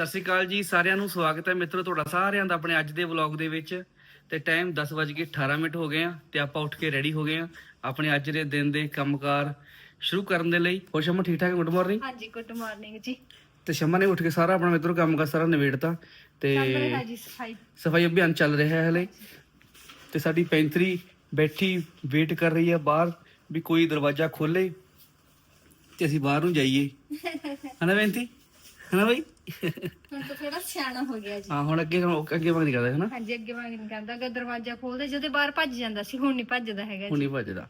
ਸਤਿ ਸ਼੍ਰੀ ਅਕਾਲ ਜੀ ਸਾਰਿਆਂ ਨੂੰ ਸਵਾਗਤ ਹੈ ਮਿੱਤਰੋ ਤੁਹਾਡਾ ਸਾਰਿਆਂ ਦਾ ਆਪਣੇ ਅੱਜ ਦੇ ਵਲੌਗ ਦੇ ਵਿੱਚ। ਤੇ ਟਾਈਮ 10:18 ਮਿੰਟ ਹੋ ਗਏ ਆ ਤੇ ਆਪਾਂ ਉੱਠ ਕੇ ਰੈਡੀ ਹੋ ਗਏ ਆ ਆਪਣੇ ਅੱਜ ਦੇ ਦਿਨ ਦੇ ਕੰਮਕਾਰ ਸ਼ੁਰੂ ਕਰਨ ਦੇ ਲਈ। ਹੋਰ ਸ਼ਮਾ ਠੀਕ ਠਾਕ ਗੁੱਡ ਮਾਰਨਿੰਗ ਹਾਂਜੀ ਗੁੱਡ ਮਾਰਨਿੰਗ ਜੀ। ਤੇ ਸ਼ਮਾ ਨੇ ਉੱਠ ਕੇ ਸਾਰਾ ਆਪਣਾ ਮਿੱਤਰੋ ਕੰਮਕਾਰ ਸਾਰਾ ਨਿਬੇੜਤਾ ਤੇ ਚੱਲ ਰਿਹਾ ਜੀ ਸਫ਼ਾਈ। ਸਫ਼ਾਈ ਅਭਿਆਨ ਚੱਲ ਰਿਹਾ ਹੈ ਹਲੇ। ਤੇ ਸਾਡੀ ਪੈਂਤਰੀ ਬੈਠੀ ਵੇਟ ਕਰ ਰਹੀ ਹੈ ਬਾਹਰ ਵੀ ਕੋਈ ਦਰਵਾਜ਼ਾ ਖੋਲੇ ਤੇ ਅਸੀਂ ਬਾਹਰ ਨੂੰ ਜਾਈਏ। ਹਨਾ ਬੈਂਤੀ ਹਨਾ ਬਈ? ਹੁਣ ਤਾਂ ਥੋੜਾ ਸਿਆਣਾ ਹੋ ਗਿਆ ਜੀ। ਹਾਂ ਹੁਣ ਅੱਗੇ ਅੱਗੇ ਮੰਗ ਨਹੀਂ ਕਰਦਾ ਹਨਾ ਹਾਂਜੀ ਅੱਗੇ ਵਾਂਗ ਨਹੀਂ ਕਰਦਾ। ਅਗਰ ਦਰਵਾਜ਼ਾ ਖੋਲਦੇ ਜਦੋਂ ਬਾਹਰ ਭੱਜ ਜਾਂਦਾ ਸੀ ਹੁਣ ਨਹੀਂ ਭੱਜਦਾ ਹੈਗਾ ਹੁਣ ਜੀ। ਨਹੀਂ ਭੱਜਦਾ।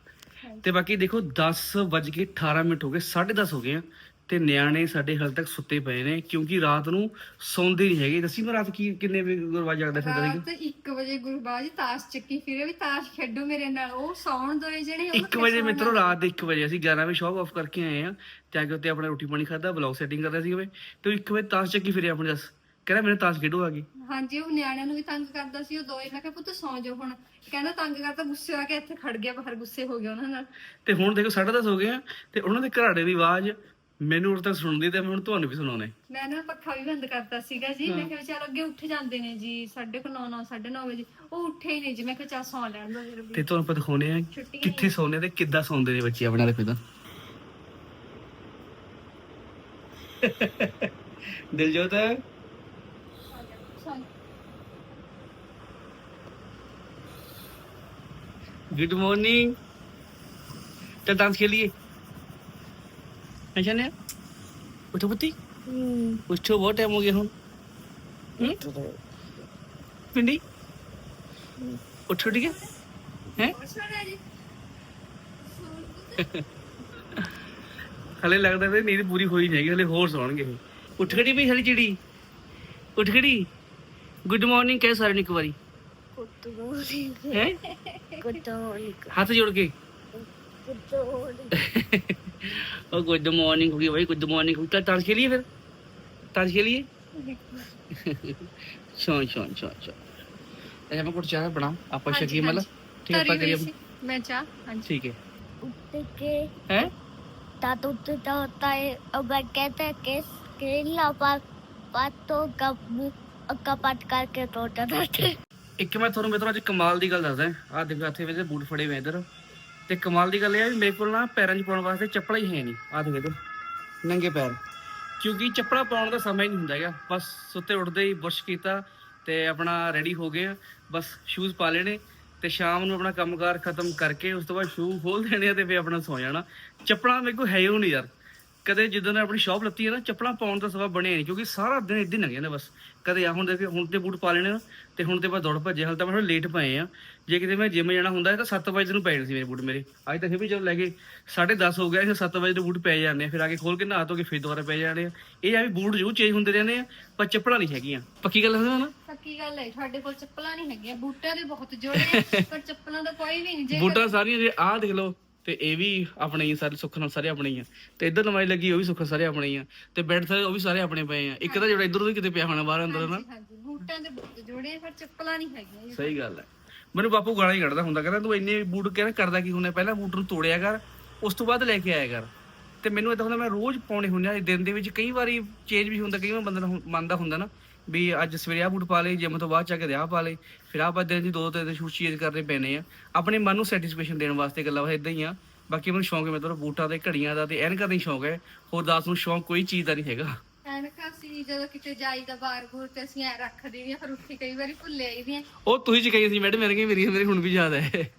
ਤੇ ਬਾਕੀ ਦੇਖੋ 10 ਵੱਜ ਕੇ 18 ਮਿੰਟ ਹੋ ਗਏ 10:30 ਹੋ ਗਏ ਆ। ਤੇ ਨਿਆਣੇ ਸਾਡੇ ਹਾਲ ਤੱਕ ਸੁੱਤੇ ਪਏ ਨੇ ਕਿਉਂਕਿ ਰਾਤ ਨੂੰ ਸੌਂਦੇ ਨਹੀਂ ਹੈਗੇ। ਦੱਸੀ ਮੈਂ ਰਾਤ ਕੀ ਕਿੰਨੇ ਵਜੇ ਗੁਰਵਾ ਜਾਗਦਾ ਫਿਰਦਾ ਰਾਤ 1 ਵਜੇ ਗੁਰਬਾਜ ਤਾਸ਼ ਚੱਕੀ ਫਿਰੇ ਵੀ ਤਾਸ਼ ਖੇਡੋ ਮੇਰੇ ਨਾਲ ਉਹ ਸੌਣ ਦੋਏ ਜਿਹੜੇ ਉਹ 1 ਵਜੇ ਮਿੱਤਰੋ ਰਾਤ ਦੇ 1 ਵਜੇ ਅਸੀਂ 11 ਵਜੇ ਸ਼ੌਪ ਆਫ ਕਰਕੇ ਆਏ ਆ ਤੇ ਕੇ ਉੱਤੇ ਆਪਣਾ ਰੋਟੀ ਪਾਣੀ ਖਾਦਾ ਬਲੌਗ ਸੈਟਿੰਗ ਕਰ ਰਹੇ ਸੀ ਵੇ ਤੇ 1 ਵਜੇ ਤਾਸ਼ ਚੱਕੀ ਫਿਰੇ ਆਪਣੇ ਦੱਸ। ਕਹਿੰਦਾ ਮੇਰੇ ਤਾਸ਼ ਖੇਡੋ ਆ ਗਈ ਹਾਂਜੀ ਉਹ ਨਿਆਣਿਆਂ ਨੂੰ ਵੀ ਤੰਗ ਕਰਦਾ ਸੀ ਉਹ ਦੋਏ ਮੈਂ ਕਿਹਾ ਪੁੱਤ ਸੌਂ ਜਾਓ ਹੁਣ। ਕਹਿੰਦਾ ਤੰਗ ਕਰਦਾ ਗੁੱਸੇ ਆ ਕੇ ਇੱਥੇ ਖੜ ਗਿਆ ਬਾਹਰ ਗੁੱਸੇ ਹੋ ਗਿਆ ਉਹਨਾਂ ਨਾਲ। ਤੇ ਹੁਣ ਦੇਖੋ 10:30 ਹੋ ਗਏ ਆ ਤੇ ਉਹਨਾਂ ਦੇ ਘਰਾੜੇ ਦੀ ਆਵਾਜ਼ ਮੈਨੂੰ ਹੁਣ ਤੱਕ ਸੁਣਦੀ ਤੇ ਹੁਣ ਤੁਹਾਨੂੰ ਵੀ ਸੁਣਾਉਣੇ ਮੈਂ ਨਾ ਪੱਖਾ ਵੀ ਬੰਦ ਕਰਤਾ ਸੀਗਾ ਜੀ। ਮੈਂ ਕਿਹਾ ਵੀ ਅੱਗੇ ਉੱਠ ਜਾਂਦੇ ਨੇ ਜੀ 9:30 9:30 ਵਜੇ। ਉਹ ਉੱਠੇ ਹੀ ਨਹੀਂ ਜੀ। ਮੈਂ ਕਿਹਾ ਚਾ ਸੌਂ ਲੈਣ ਦੋ ਜਰ ਤੇ ਤੁਹਾਨੂੰ ਆਪਾਂ ਦਿਖਾਉਣੇ ਆ ਕਿੱਥੇ ਸੌਂਦੇ ਤੇ ਕਿੱਦਾਂ ਸੌਂਦੇ ਨੇ ਬੱਚੇ ਆਪਣੇ ਵਾਲੇ ਪਿਤਾ ਦਿਲਜੋਤ? ਗੁੱਡ ਮਾਰਨਿੰਗ ਤੇ ਡਾਂਸ ਖੇਲੀਏ। አይሻኔ ወደ ቡቲ ወቾ ቦተ ሞገ ይሁን ਪਿੰਡੀ ਉੱਠ ਉੱਠ ਗਿਆ ਹੈ ਹਲੇ ਲੱਗਦਾ ਤੇ ਨੀਂਦ ਪੂਰੀ ਹੋਈ ਨਹੀਂ ਹੈਗੀ ਹਲੇ ਹੋਰ ਸੌਣਗੇ ਉੱਠ ਖੜੀ ਵੀ ਹਲੇ ਚਿੜੀ ਉੱਠ ਖੜੀ ਗੁੱਡ ਮਾਰਨਿੰਗ ਕਹਿ ਸਾਰਿਆਂ ਨੂੰ ਇੱਕ ਵਾਰੀ ਹੱਥ ਜੋੜ ਕੇ ਉਹ ਗੁੱਡ ਮਾਰਨਿੰਗ ਹੋ ਗਈ ਭਾਈ ਗੁੱਡ ਮਾਰਨਿੰਗ ਹੋ ਗਈ ਤਾਂ खेलिए फिर ताश खेलिए ਸ਼ੌਂ ਸ਼ੌਂ ਸ਼ੌਂ ਸ਼ੌਂ ਇਹ ਮੈਂ ਕੁਝ ਚਾਹ ਬਣਾਓ ਆਪਾਂ ਹਾਂਜੀ, ਸ਼ਕੀ ਮਤਲਬ ਹਾਂਜੀ। ਠੀਕ ਆਪਾਂ ਧਰੀ ਹੋਈ ਕਰੀਏ ਸੀ। ਮੈਂ ਚਾਹ ਹਾਂਜੀ ਠੀਕ ਹੈ ਉੱਠ ਕੇ ਹੈ दादू टूटा होता है और मैं कहते हैं कि केला पात पातों का मुंह कपट करके टोटा रहते ਇੱਕ ਮੈਂ ਤੁਹਾਨੂੰ ਮਿੱਤਰੋ ਅੱਜ ਕਮਾਲ ਦੀ ਗੱਲ ਦੱਸਦਾ ਆਹ ਦੇਖੋ ਇੱਥੇ ਮੇਰੇ ਬੂਟ ਫੜੇ ਹੋਏ ਇੱਧਰ ਤੇ ਕਮਾਲ ਦੀ ਗੱਲ ਇਹ ਆ ਵੀ ਮੇਰੇ ਕੋਲ ਨਾ ਪੈਰਾਂ 'ਚ ਪਾਉਣ ਵਾਸਤੇ ਚੱਪਲਾਂ ਹੀ ਹੈ ਨਹੀਂ। ਆਹ ਦੇਖੋ ਇੱਧਰ, ਨੰਗੇ ਪੈਰ। ਕਿਉਂਕਿ ਚੱਪਲਾਂ ਪਾਉਣ ਦਾ ਸਮਾਂ ਹੀ ਨਹੀਂ ਹੁੰਦਾ ਹੈਗਾ। ਬਸ ਸੁੱਤੇ ਉੱਠਦੇ ਹੀ ਬੁਰਸ਼ ਕੀਤਾ ਤੇ ਆਪਣਾ ਰੈਡੀ ਹੋ ਗਏ ਆ। ਬਸ ਸ਼ੂਜ਼ ਪਾ ਲੈਣੇ ਤੇ ਸ਼ਾਮ ਨੂੰ ਆਪਣਾ ਕੰਮਕਾਰ ਖਤਮ ਕਰਕੇ ਉਸ ਤੋਂ ਬਾਅਦ ਸ਼ੂ ਖੋਲ ਦੇਣੇ ਆ ਤੇ ਫੇਰ ਆਪਣਾ ਸੌ ਜਾਣਾ। ਚੱਪਲਾਂ ਮੇਰੇ ਕੋਲ ਹੈ ਹੀ ਨਹੀਂ ਯਾਰ। ਕਦੇ ਜਦੋਂ ਨੇ ਆਪਣੀ ਸ਼ਾਪ ਲੱਤੀ ਹੈ ਨਾ ਚੱਪਲਾਂ ਪਾਉਣ ਦਾ ਸਵਾ ਬਣਿਆ ਨਹੀਂ ਕਿਉਂਕਿ ਸਾਰਾ ਦਿਨ ਇਦਾਂ ਲੰਘ ਜਾਂਦਾ ਬਸ। ਕਦੇ ਆ ਹੁਣ ਦੇਖੇ ਹੁਣ ਤੇ ਬੂਟ ਪਾ ਲੈਣੇ ਤੇ ਹੁਣ ਤੇ ਬਸ ਦੌੜ ਭੱਜੇ ਹਾਲ ਤਾਂ ਮੈਂ ਲੇਟ ਪਏ ਆ। ਜੇ ਕਿਤੇ ਮੈਂ ਜਿਮ ਜਾਣਾ ਹੁੰਦਾ ਤਾਂ 7 ਵਜੇ ਨੂੰ ਪੈ ਜਾਣੇ ਸੀ ਮੇਰੇ ਬੂਟ ਮੇਰੇ। ਅੱਜ ਤੱਕ ਵੀ ਚਲੋ ਲੈ ਕੇ 10:30 ਹੋ ਗਿਆ ਫਿਰ 7 ਵਜੇ ਦੇ ਬੂਟ ਪੈ ਜਾਂਦੇ ਆ। ਫਿਰ ਆ ਕੇ ਖੋਲ ਕੇ ਨਹਾ ਧੋ ਕੇ ਫਿਰ ਦੁਬਾਰਾ ਪੈ ਜਾਣੇ ਆ। ਇਹ ਆ ਵੀ ਬੂਟ ਜ਼ਰੂਰ ਚੇਂਜ ਹੁੰਦੇ ਰਹਿੰਦੇ ਆ ਪਰ ਚੱਪਲਾਂ ਨਹੀਂ ਹੈਗੀਆਂ। ਪੱਕੀ ਗੱਲ ਹੈ ਨਾ ਪੱਕੀ ਗੱਲ ਹੈ ਤੁਹਾਡੇ ਕੋਲ ਚੱਪਲਾਂ ਨਹੀਂ ਹੈਗੀਆਂ ਬੂਟਾਂ ਦੇ ਬਹੁਤ ਜੋੜੇ ਪਰ ਚੱਪਲਾਂ ਦਾ ਕੋਈ ਵੀ ਨਹੀਂ ਜੇ ਬੂਟਾਂ ਸਾਰੀਆਂ ਜੇ ਆਹ ਦੇਖ ਲਓ ਤੇ ਇਹ ਵੀ ਆਪਣੇ ਹੀ ਸਾਰੇ ਸੁੱਖ ਨਾਲ ਸਾਰੇ ਆਪਣੇ ਹੀ ਆ। ਤੇ ਇੱਧਰ ਨਵਾਈ ਲੱਗੀ ਉਹ ਵੀ ਸੁੱਖ ਨਾਲ ਸਾਰੇ ਆਪਣੇ ਹੀ ਆ। ਤੇ ਬੈੱਡ ਥੱਲੇ ਉਹ ਵੀ ਸਾਰੇ ਆਪਣੇ ਪਏ ਆ। ਇੱਕ ਤਾਂ ਜਿਹੜਾ ਇੱਧਰ ਵੀ ਕਿਤੇ ਪਿਆ ਹੋਣਾ ਬਾਹਰ ਅੰਦਰ ਨਾ। ਹਾਂਜੀ ਬੂਟਾਂ ਦੇ ਜੋੜੇ ਪਰ ਚੱਪਲਾਂ ਨਹੀਂ ਹੈਗੀਆਂ ਜੀ। ਸਹੀ ਗੱਲ ਹੈ। ਮੈਨੂੰ ਬਾਪੂ ਗਾਲਾਂ ਹੀ ਕੱਢਦਾ ਹੁੰਦਾ ਕਹਿੰਦਾ ਤੂੰ ਇੰਨੇ ਬੂਟ ਕਹਿੰਦਾ ਕਰਦਾ ਕੀ ਹੁੰਦਾ? ਪਹਿਲਾਂ ਬੂਟ ਨੂੰ ਤੋੜਿਆ ਕਰ ਉਸ ਤੋਂ ਬਾਅਦ ਲੈ ਕੇ ਆਇਆ ਕਰ। ਤੇ ਮੈਨੂੰ ਇਦਾਂ ਹੁੰਦਾ ਮੈਂ ਰੋਜ਼ ਪਾਉਣੇ ਹੁੰਦੇ ਆ ਦਿਨ ਦੇ ਵਿੱਚ ਕਈ ਵਾਰੀ ਚੇਂਜ ਵੀ ਹੁੰਦਾ ਕਈ ਵਾਰ ਬੰਦਾ ਨੂੰ ਮੰਨਦਾ ਹੁੰਦਾ ਨਾ ਵੀ ਅੱਜ ਸਵੇਰੇ ਆ ਬੂਟ ਪਾ ਲਏ ਜਿਮ ਤੋਂ ਬਾਅਦ ਚਾ ਕੇ ਆਹ ਪਾ ਲਏ। ਫਿਰ ਆਹ ਦਿਨ ਦੀ ਦੋ ਤਿੰਨ ਸ਼ੂਟ ਚੇਂਜ ਕਰਨੇ ਪੈਣੇ ਆ। ਆਪਣੇ ਮਨ ਨੂੰ ਸੈਟੀਸਫੈਕਸ਼ਨ ਦੇਣ ਵਾਸਤੇ ਗੱਲਾਂ ਵਾ ਇਦਾਂ ਹੀ ਆ। ਬਾਕੀ ਮੈਨੂੰ ਸ਼ੌਂਕ ਹੈ ਮਤਲਬ ਬੂਟਾਂ ਦੇ ਘੜੀਆਂ ਦਾ ਤੇ ਐਨਕਾਂ ਦਾ ਹੀ ਸ਼ੌਂਕ ਹੈ। ਹੋਰ ਦਾਸ ਨੂੰ ਸ਼ੌਂਕ ਕੋਈ ਚੀਜ਼ ਦਾ ਨਹੀਂ ਹੈਗਾ। ਐਨਕਾਂ ਸੀ ਜਦੋਂ ਕਿਤੇ ਜਾਈਦਾ ਬਾਹਰ ਬੂਰ ਤੇ ਅਸੀਂ ਐ ਰੱਖ ਦੇਣੀਆਂ ਫਿਰ ਉੱਥੇ ਕਈ ਵਾਰੀ ਭੁੱਲੇ ਆਈਦੀਆਂ ਉਹ ਤੁਸੀਂ ਚ ਕਹੀ ਸੀ ਮੈਡਮ ਮੇਰੇ ਕੀ ਮੇਰੀ ਮੇਰੇ ਹੁਣ ਵੀ ਯਾਦ ਹੈ।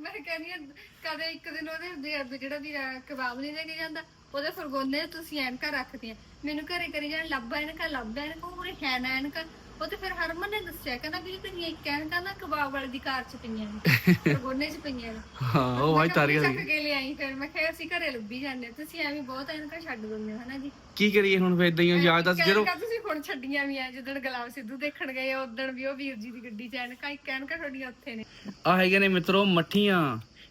ਮੈਂ ਕਹਿੰਦੀ ਹਾਂ, ਕਦੇ ਇੱਕ ਦਿਨ ਉਹਦੇ ਜਿਹੜਾ ਵੀ ਕਬਾਬ ਨਹੀਂ ਲੈ ਕੇ ਜਾਂਦਾ ਉਹਦੇ ਫਰਗੋਨੇ 'ਚ ਤੁਸੀਂ ਐਨਕਾਂ ਰੱਖਦੀਆਂ। ਮੈਨੂੰ ਘਰੇ ਕਰੀ ਜਾਣ ਲੱਭ ਐਨਕਾਂ ਲੱਭ ਐਨਕਾਂ ਉਹ ਹੈ ਨਾ ਐਨਕਾਂ। ਉਹ ਤੇ ਫਿਰ ਹਰਮਨ ਨੇ ਦੱਸਿਆ ਕਹਿੰਦਾ ਵੀ ਤੁਸੀਂ ਇੱਕ ਐਨਕਾਂ ਨਾ ਕਬਾਬ ਵਾਲੇ ਦੀ ਕਾਰ 'ਚ ਪਈਆਂ ਨੇ ਫਰਗੋਨੇ 'ਚ ਪਈਆਂ ਨੇ। ਹਾਂ ਉਹ ਵਾਈ ਮੈਂ ਤਾਰੀਆਂ ਚੱਕ ਕੇ ਲਿਆਈ ਫਿਰ ਮੈਂ ਕਿਹਾ ਅਸੀਂ ਘਰੇ ਲੱਭੀ ਜਾਂਦੇ ਤੁਸੀਂ ਐਵੇਂ ਬਹੁਤ ਐਨਕਾਂ ਛੱਡ ਦਿੰਦੇ ਹੋ ਹਨਾ ਜੀ? ਕੀ ਕਰੀਏ ਹੁਣ ਫੇਰ ਇਦਾਂ ਹੀ ਯਾਦ ਦੱਸ ਜਦੋਂ ਤੁਸੀਂ ਹੁਣ ਛੱਡੀਆਂ ਵੀ ਆ ਜਦੋਂ ਗੁਲਾਬ ਸਿੱਧੂ ਦੇਖਣ ਗਏ ਉਦੋਂ ਵੀ ਉਹ ਵੀਰ ਜੀ ਦੀ ਗੱਡੀ 'ਚ ਐਨਕਾਂ ਇੱਕ ਐਨਕਾਂ ਤੁਹਾਡੀਆਂ ਉੱਥੇ ਨੇ। ਆ ਹੈਗੇ ਨੇ ਮਿੱਤਰੋ ਮੱਠੀਆਂ।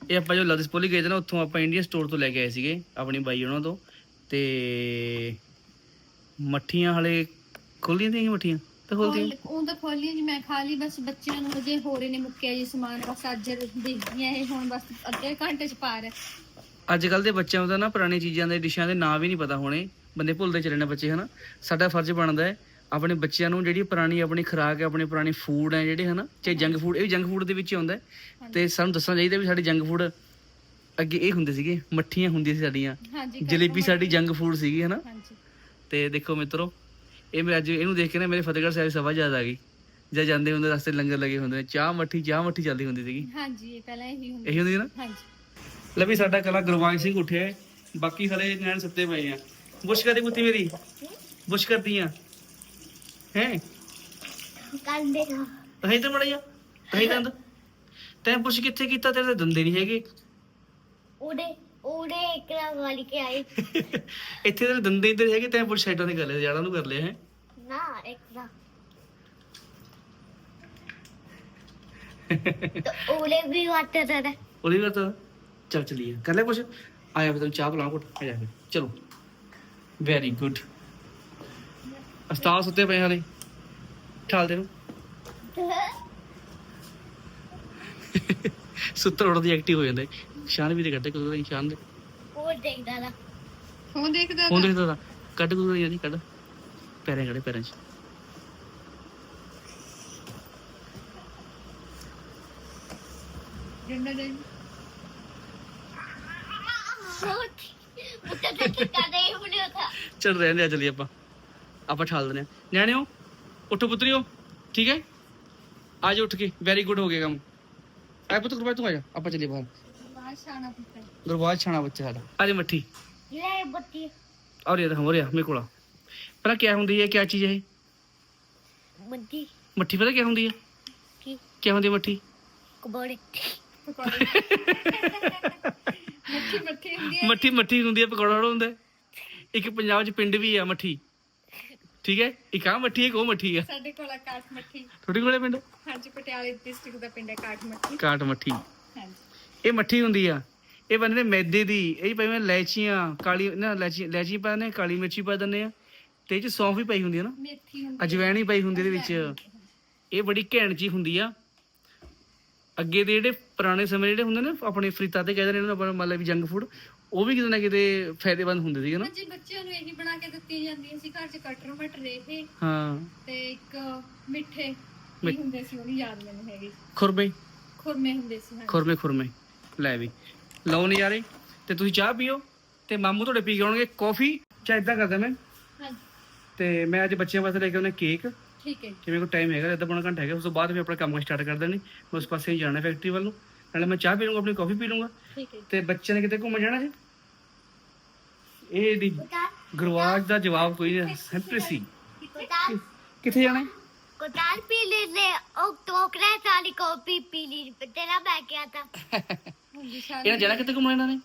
ਇਹ ਆਪਾਂ ਜੋ ਲਦਸਪੋਲੀ ਗਏ ਨਾ ਉੱਥੋਂ ਆਪਾਂ ਇੰਡੀਆ ਸਟੋਰ ਤੋਂ ਲੈ ਕੇ ਆਏ ਸੀਗੇ ਆਪਣੀ ਬਾਈ ਉਹਨਾਂ ਤੋਂ। ਤੇ ਮੱਠੀਆਂ ਹਲੇ ਖੋਲੀਆਂ ਤੀਆਂ ਮੱਠੀਆਂ? ਤਾਂ ਖੋਲਦੀਆਂ ਖੋਲ- ਉਹ ਤਾਂ ਖੋਲੀ ਜੀ ਮੈਂ ਖਾ ਲਈ ਬਸ ਬੱਚਿਆਂ ਨੂੰ ਅਜੇ ਹੋਰੇ ਨੇ ਮੁੱਕਿਆ ਜੀ ਸਮਾਨ ਬਸ ਅੱਜ ਦੇਖਦੀਆਂ ਇਹ ਹੁਣ ਬਸ ਅੱਧੇ ਘੰਟੇ ਚ ਪਾਰ ਹੈ। ਅੱਜ ਕੱਲ ਦੇ ਬੱਚਿਆਂ ਨੂੰ ਤਾਂ ਨਾ ਪੁਰਾਣੀ ਚੀਜ਼ਾਂ ਦੇ ਡਿਸ਼ਾਂ ਦੇ ਨਾਂ ਵੀ ਨਹੀਂ ਪਤਾ ਹੋਣੇ ਬੰਦੇ ਭੁੱਲਦੇ ਚੱਲੇ ਨੇ ਬੱਚੇ ਹਨਾ? ਸਾਡਾ ਫਰਜ਼ ਬਣਦਾ ਹੈ ਆਪਣੇ ਬੱਚਿਆਂ ਨੂੰ ਜਿਹੜੀ ਪੁਰਾਣੀ ਆਪਣੀ ਖੁਰਾਕ ਹੈ ਆਪਣੇ ਪੁਰਾਣੇ ਫੂਡ ਹੈ ਜਿਹੜੇ ਹਨਾ? ਚਾਹੇ ਜੰਕ ਫੂਡ ਇਹ ਵੀ ਜੰਕ ਫੂਡ ਦੇ ਵਿੱਚ ਹੀ ਆਉਂਦਾ ਹੈ। ਤੇ ਸਾਨੂੰ ਦੱਸਣਾ ਚਾਹੀਦਾ ਵੀ ਸਾਡੇ ਜੰਕ ਫੂਡ ਅੱਗੇ ਇਹ ਹੁੰਦੇ ਸੀਗੇ ਮੱਠੀਆਂ ਹੁੰਦੀਆਂ ਸੀ ਸਾਡੀਆਂ। ਹਾਂਜੀ ਜਲੇਬੀ ਸਾਡੀ ਜੰਕ ਫੂਡ ਸੀਗੀ ਹਨਾ? ਹਾਂਜੀ। ਤੇ ਦੇਖੋ ਮਿੱਤਰੋ ਇਹ ਮੈਂ ਅੱਜ ਇਹਨੂੰ ਦੇਖ ਕੇ ਨਾ ਮੇਰੇ ਫਤਿਹਗੜ੍ਹ ਸਾਹਿਬ ਦੀ ਸਭਾ ਯਾਦ ਆ ਗਈ। ਜਦ ਜਾਂਦੇ ਹੁੰਦੇ ਰਸਤੇ ਲੰਗਰ ਲੱਗੇ ਹੁੰਦੇ ਨੇ ਚਾਹ ਮੱਠੀ ਚਾਹ ਮੱਠੀ ਚੱਲਦੀ ਹੁੰਦੀ ਸੀਗੀ। ਹਾਂਜੀ ਇਹ ਪਹਿਲਾਂ ਇਹੀ ਹੁੰਦਾ ਇਹੀ ਹੁੰਦੀ ਸੀ ਨਾ? ਹਾਂਜੀ। ਲੈ ਵੀ ਸਾਡਾ ਕਲਾ ਗੁਰਵਾਜ ਸਿੰਘ ਉੱਠਿਆ ਹੈ। ਬਾਕੀ ਹਲੇ ਨੈਣ ਸੁੱਤੇ ਪਏ ਆ। ਬੁਸ਼ ਕਰਦੀ ਪੁੱਤੀ ਮੇਰੀ ਬੁਸ਼ ਕਰਦੀ ਆ। ਹੈ? ਕਰ ਦੇਗਾ ਤਹੀਂ ਤਾਂ ਮੜਿਆ ਤਹੀਂ ਦੰਦ ਤੈਂ ਬੁਸ਼ ਕਿੱਥੇ ਕੀਤਾ ਤੇਰੇ ਤਾਂ ਦੰਦੇ ਨਹੀਂ ਹੈਗੇ। ਉਹਦੇ ਉਹਨੇ ਇੱਕ ਨਾਲ ਵਾਲੀ ਕੇ ਆਈ ਇੱਥੇ ਤੇਰੇ ਦੰਦੇ ਇੰਦਰ ਹੈਗੇ ਤੈਂ ਪੁਰ ਸ਼ੈਡੋ ਦੇ ਗਲੇ ਜਾੜਾ ਨੂੰ ਕਰ ਲਿਆ ਹੈ। ਨਾ ਇੱਕ ਨਾ ਤਾਂ ਵੀ ਵਾਟਰ ਦਾ ਉਹਦੀ ਗੱਲ ਤਾਂ। ਚੱਲ ਚਲੀਏ ਕਰ ਲੈ ਕੁਛ। ਆਇਆ ਫਿਰ ਤੈਨੂੰ ਚਾਹ ਪਲਾਉਂ ਘੁੱਟ ਆ ਜਾ ਫਿਰ। ਚਲੋ। ਵੈਰੀ ਗੁੱਡ ਉਸਤਾਦ ਸੁੱਤੇ ਪਏ ਹਾਲੇ। ਠਾਲ ਦੇ ਨੂੰ ਸੁੱਤਰ ਉੜਦੀ ਐਕਟਿਵ ਹੋ ਜਾਂਦੇ ਨਿਸ਼ਾਨ ਵੀ ਤੇ ਕੱਢ ਕਦੋਂ ਦਾ ਨਿਸ਼ਾਨ ਦੇ? ਹੋਰ ਦੇਖਦਾ ਦਾ। ਹੁਣ ਦੇਖਦਾ ਹੁਣ ਦੇਖਦਾ ਦਾ ਕੱਢ ਕਦੋਂ ਦਾ ਯਾਨੀ ਕੱਢ। ਪੈਰਾਂ ਕੱਢ ਚਲ ਰਹਿੰਦੇ ਆ ਚਲੀ ਆਪਾਂ। ਆਪਾਂ ਠਾਲ ਦਿੰਦੇ ਆ ਨਿਆਣਿਓ ਉੱਠੋ ਪੁੱਤਰੀਓ। ਠੀਕ ਹੈ? ਅੱਜ ਉੱਠ ਕੇ। ਵੈਰੀ ਗੁੱਡ ਹੋ ਗਿਆ ਕੰਮ। ਆਏ ਪੁੱਤ ਕਿਰਪਾ ਤੂੰ ਆ ਜਾ। ਆਪਾਂ ਚੱਲੀਏ ਬਾਹਰ। ਸ਼ਾਨਾ ਛਾਣਾ ਬੱਚਾ ਸਾਡਾ। ਆ ਜਾ ਮੱਠੀ। ਲੈ ਬੱਤੀ। ਔਰ ਇਹ ਹੋ ਰਿਹਾ ਮੇਰੇ ਕੋਲ ਆ। ਕੀ ਹੁੰਦੀ ਹੈ ਕੀ ਚੀਜ਼ ਹੈ ਇਹ? ਮੱਠੀ ਪਤਾ ਕੀ ਹੁੰਦੀ ਹੈ? ਕੀ? ਕੀ ਹੁੰਦੀ ਹੈ ਮੱਠੀ? ਕਬੜੇ। ਮੱਠੀ ਮੱਠੀ ਹੁੰਦੀ ਹੈ। ਪਕੌੜਾ ਵਾਲਾ ਹੁੰਦਾ ਇੱਕ ਪੰਜਾਬ 'ਚ ਪਿੰਡ ਵੀ ਆ ਮੱਠੀ। ਠੀਕ ਹੈ? ਇੱਕ ਆ ਮੱਠੀ ਇੱਕ ਉਹ ਮੱਠੀ ਆ। ਸਾਡੇ ਕੋਲ ਆ ਕਾਠ ਮੱਠੀ। ਤੁਹਾਡੇ ਕੋਲੇ ਪਿੰਡ? ਹਾਂਜੀ ਪਟਿਆਲੇ ਡਿਸਟ੍ਰਿਕਟ ਦਾ ਪਿੰਡ ਹੈ ਕਾਠ ਮੱਠੀ। ਕਾਟ ਮੱਠੀ। ਇਹ ਮੱਠੀ ਹੁੰਦੀ ਆ। ਇਹ ਬਣਦੇ ਨੇ ਮੈਦੇ ਦੀ। ਇਹ ਭਾਵੇਂ ਲੈਚੀਆਂ ਕਾਲੀ ਨਾ ਲੈਚੀ ਲੈਚੀ ਪਾ ਦਿੰਦੇ ਆ, ਕਾਲੀ ਮਿਰਚੀ ਪਾ ਦਿੰਦੇ ਆ। ਤੇ ਇਹ ਚ ਸੌਂਫ ਵੀ ਪਈ ਹੁੰਦੀ ਹੈ ਨਾ। ਮੇਥੀ ਹੁੰਦੀ ਅਜਵਾਇਣ ਵੀ ਪਈ ਹੁੰਦੀ ਇਹਦੇ ਵਿੱਚ। ਇਹ ਬੜੀ ਘੈਂਟ ਜੀ ਹੁੰਦੀ ਆ। ਅੱਗੇ ਦੇ ਜਿਹੜੇ ਪੁਰਾਣੇ ਸਮੇਂ ਜਿਹੜੇ ਹੁੰਦੇ ਨੇ ਆਪਣੇ ਫਰੀਤਾ ਤੇ ਕਹਿੰਦੇ ਨੇ ਇਹਨਾਂ ਨੂੰ ਮਤਲਬ ਵੀ ਜੰਕ ਫੂਡ ਉਹ ਵੀ ਕਿਤੇ ਨਾ ਕਿਤੇ ਫਾਇਦੇਮੰਦ ਹੁੰਦੇ ਸੀਗੇ ਨਾ। ਜੀ ਬੱਚਿਆਂ ਨੂੰ ਇਹੀ ਬਣਾ ਕੇ ਦਿੱਤੀ ਜਾਂਦੀ ਸੀ। ਘਰ ਚ ਕਟਰ ਮਟਰ ਇਹ ਹਾਂ। ਤੇ ਇੱਕ ਮਿੱਠੇ ਕੀ ਮਿੱਠ- ਹੁੰਦੇ ਸੀ ਉਹ ਨਹੀਂ ਯਾਦ ਮੈਨੂੰ ਹੈਗੀ। ਖੁਰਮੇ। ਖੁਰਮੇ ਹੁੰਦੇ ਸੀ ਹਾਂਜੀ। ਖੁਰਮੇ ਖੁਰਮੇ। ਲੈ ਵੀ ਲਓ ਨਜ਼ਾਰੇ ਤੇ ਤੁਸੀਂ ਚਾਹ ਪੀਓ ਤੇ ਮਾਮੂ ਤੁਹਾਡੇ ਪੀ ਕੇ ਆਉਣਗੇ ਕਾਫੀ ਚਾਹ ਇਦਾਂ ਕਰਦਾ ਮੈਂ ਹਾਂਜੀ ਤੇ ਮੈਂ ਅੱਜ ਬੱਚਿਆਂ ਵਾਸਤੇ ਲੈ ਕੇ ਆਉਣਾ ਕੇਕ ਠੀਕ ਹੈ ਜੀ। ਜਿਵੇਂ ਕੋਈ ਟਾਈਮ ਹੈਗਾ ਅੱਧਾ ਪੌਣਾ ਘੰਟਾ ਹੈਗਾ ਉਸ ਤੋਂ ਬਾਅਦ ਵੀ ਆਪਣਾ ਕੰਮ ਸਟਾਰਟ ਕਰ ਦੇਣੀ ਮੈਂ ਉਸ ਪਾਸੇ ਹੀ ਜਾਣਾ ਫੈਕਟਰੀ ਵੱਲ ਨੂੰ ਨਾਲੇ ਮੈਂ ਚਾਹ ਪੀ ਲੂੰਗਾ ਆਪਣੀ ਕਾਫੀ ਪੀ ਲੂੰਗਾ ਠੀਕ ਹੈ ਜੀ। ਤੇ ਬੱਚੇ ਨੇ ਕਿਤੇ ਘੁੰਮਣ ਜਾਣਾ ਸੀ ਇਹ ਦੀ कुतार ਗੁਰਵਾਜ ਦਾ ਜਵਾਬ ਕੋਈ ਨਹੀਂ ਸਿੰਪਲ ਸੀ कुतार ਕਿੱਥੇ ਜਾਣਾ ਹੈ? कुतार पी ले ले और टोकरा सारी कॉपी पी ली तेरा बैग क्या था ਦਿਸ਼ਾ ਇਹਨਾਂ ਜਾਣਾ ਕਿੱਥੇ ਘੁੰਮਣਾ ਨੇ?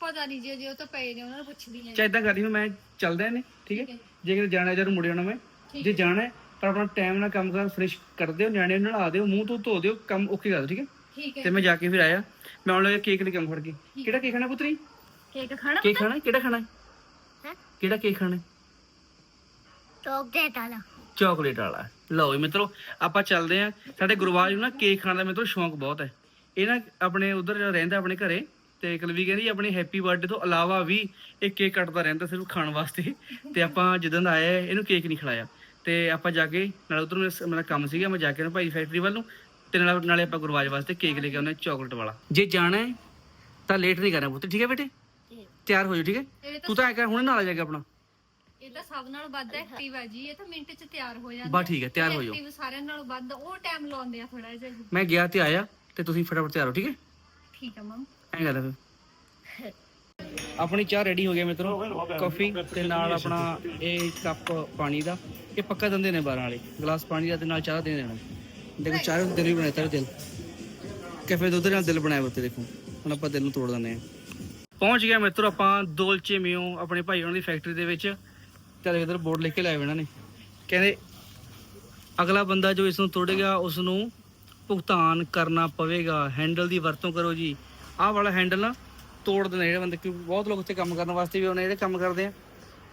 ਪਤਾ ਨਹੀਂ ਜੇ ਜੇ ਉਹ ਤਾਂ ਪਏ ਨੇ ਉਹਨਾਂ ਨੂੰ ਪੁੱਛਦੀ ਚਾ ਇਦਾਂ ਕਰਦੀ ਹਾਂ, ਮੈਂ ਚੱਲਦੇ ਨੇ ਠੀਕ ਹੈ? ਜੇ। ਕਿਤੇ ਜਾਣਾ ਜਰ ਮੁੜੇ ਆਉਣਾ ਮੈਂ। ਜੇ ਜਾਣਾ ਹੈ, ਆਪਣਾ ਟਾਈਮ ਨਾਲ ਕੰਮ ਕਰ ਫਰੈਸ਼ ਕਰ ਦਿਓ ਨਿਆਣੇ ਨੂੰ ਨਲਾ ਦਿਓ ਮੂੰਹ ਤੋਂ ਧੋ ਦਿਓ ਕੰਮ ਓਕੇ ਕਰ ਦਿਓ ਠੀਕ ਹੈ? ਠੀਕ ਤੇ ਮੈਂ ਜਾ। ਕੇ ਫਿਰ ਆਇਆ। ਮੈਂ ਆਉਣ ਲੱਗਾ ਕੇਕ ਲੈ ਕੇ ਫੜ ਕੇ। ਕਿਹੜਾ ਕੇਕ ਖਾਣਾ ਪੁੱਤਰੀ? ਕੇਕ ਖਾਣਾ ਕੇਕ ਖਾਣਾ? ਕਿਹੜਾ ਖਾਣਾ? ਹੈ? ਕਿਹੜਾ ਕੇਕ ਖਾਣਾ? ਚੋਕਲੇਟ ਚੌਕਲੇਟ ਵਾਲਾ। ਚਾਕਲੇਟ ਵਾਲਾ। ਲਓ ਮਿੱਤਰੋ ਆਪਾਂ ਚੱਲਦੇ ਆ ਸਾਡੇ ਗੁਰਵਾਜ ਨੂੰ ਨਾ ਕੇਕ ਖਾਣ ਦਾ ਮਿੱਤਰੋ ਸ਼ੌਂਕ ਬਹੁਤ ਹੈ। ਇਹ ਨਾ ਆਪਣੇ ਉਧਰ ਰਹਿੰਦਾ ਆਪਣੇ ਘਰੇ ਤੇ ਕਲਵੀ ਕਹਿੰਦੀ ਆਪਣੀ ਹੈਪੀ ਬਰਥਡੇ ਤੋਂ ਇਲਾਵਾ ਵੀ ਇਹ ਕੇਕ ਕੱਟਦਾ ਰਹਿੰਦਾ ਸਿਰਫ ਖਾਣ ਵਾਸਤੇ। ਤੇ ਆਪਾਂ ਜਦੋਂ ਦਾ ਆਇਆ ਇਹਨੂੰ ਕੇਕ ਨਹੀਂ ਖਿਲਾਇਆ। ਤੇ ਆਪਾਂ ਜਾ ਕੇ ਨਾਲ ਉਧਰ ਮੇਰਾ ਕੰਮ ਸੀਗਾ ਮੈਂ ਜਾ ਕੇ ਨਾ ਭਾਈ ਫੈਕਟਰੀ ਵੱਲ ਨੂੰ ਤੇ ਨਾਲ ਨਾਲੇ ਆਪਾਂ ਗੁਰਵਾਜ ਵਾਸਤੇ ਕੇਕ ਲੈ ਕੇ ਆਉਣਾ ਚਾਕਲੇਟ ਵਾਲਾ। ਜੇ ਜਾਣਾ ਹੈ ਤਾਂ ਲੇਟ ਨਹੀਂ ਕਰਨਾ ਪੁੱਤ ਠੀਕ ਹੈ ਬੇਟੇ? ਤਿਆਰ ਹੋ ਜਾ ਠੀਕ ਹੈ? ਤਾਂ ਤੂੰ ਐ ਕਰ ਹੁਣੇ ਨਾਲ ਆ ਜਾ ਕੇ ਆਪਣਾ। ਇਹ ਤਾਂ ਸਭ ਨਾਲੋਂ ਵੱਧ ਐਕਟਿਵ ਹੈ ਜੀ ਇਹ ਤਾਂ ਮਿੰਟ 'ਚ ਤਿਆਰ ਹੋ ਜਾਂਦੇ ਬਸ ਠੀਕ ਹੈ ਤਿਆਰ ਹੋ ਜਾਓ। ਐਕਟਿਵ ਸਾਰਿਆਂ ਨਾਲੋਂ ਵੱਧ ਉਹ ਟਾਈਮ ਲਾਉਂਦੇ ਆ ਥੋੜਾ ਜਿਹਾ। ਮੈਂ ਗਿਆ ਤੇ ਆਇਆ। ਤੇ ਤੁਸੀਂ ਫਟਾਫਟ ਤਿਆਰ ਹੋ ਠੀਕ ਹੈ? ਠੀਕ ਆ ਮਮ ਐਂ ਫਿਰ। ਆਪਣੀ ਚਾਹ ਰੈਡੀ ਹੋ ਗਿਆ ਮਿੱਤਰੋ ਕਾਫੀ ਤੇ ਨਾਲ ਆਪਣਾ ਇਹ ਕੱਪ ਪਾਣੀ ਦਾ। ਇਹ ਪੱਕਾ ਦਿੰਦੇ ਨੇ 12 ਵਾਲੇ। ਗਲਾਸ ਪਾਣੀ ਦਾ ਤੇ ਨਾਲ ਚਾਹ ਦੇ ਦੇਣਾ। ਦੇਖੋ ਚਾਹ ਦੇ ਦਿਲ ਵੀ ਬਣਾਇਆ ਤਾਰੇ ਦਿਲ ਕੈਫੇ ਦੁੱਧ ਨਾਲ ਦਿਲ ਬਣਾਇਆ ਉੱਤੇ ਦੇਖੋ। ਹੁਣ ਆਪਾਂ ਦਿਲ ਨੂੰ ਤੋੜ ਦਿੰਦੇ ਆ ਪਹੁੰਚ ਗਿਆ ਮਿੱਤਰੋ ਆਪਾਂ ਦੋਲਚੇ ਮਿਓ ਆਪਣੇ ਭਾਈ ਉਹਨਾਂ ਦੀ ਫੈਕਟਰੀ ਦੇ ਵਿੱਚ। ਤੇ ਇਧਰ ਬੋਰਡ ਲਿਖ ਕੇ ਲਾਏ ਹੋਏ ਇਹਨਾਂ ਨੇ। ਕਹਿੰਦੇ ਅਗਲਾ ਬੰਦਾ ਜੋ ਇਸ ਨੂੰ ਤੋੜੇਗਾ ਉਸ ਨੂੰ ਭੁਗਤਾਨ ਕਰਨਾ ਪਵੇਗਾ। ਹੈਂਡਲ ਦੀ ਵਰਤੋਂ ਕਰੋ ਜੀ। ਆਹ ਵਾਲਾ ਹੈਂਡਲ ਨਾ ਤੋੜ ਦੇਣਾ ਜਿਹੜੇ ਬੰਦੇ ਕਿਉਂਕਿ ਬਹੁਤ ਲੋਕ ਉੱਥੇ ਕੰਮ ਕਰਨ ਵਾਸਤੇ ਵੀ ਆਉਂਦੇ ਜਿਹੜੇ ਕੰਮ ਕਰਦੇ ਆ।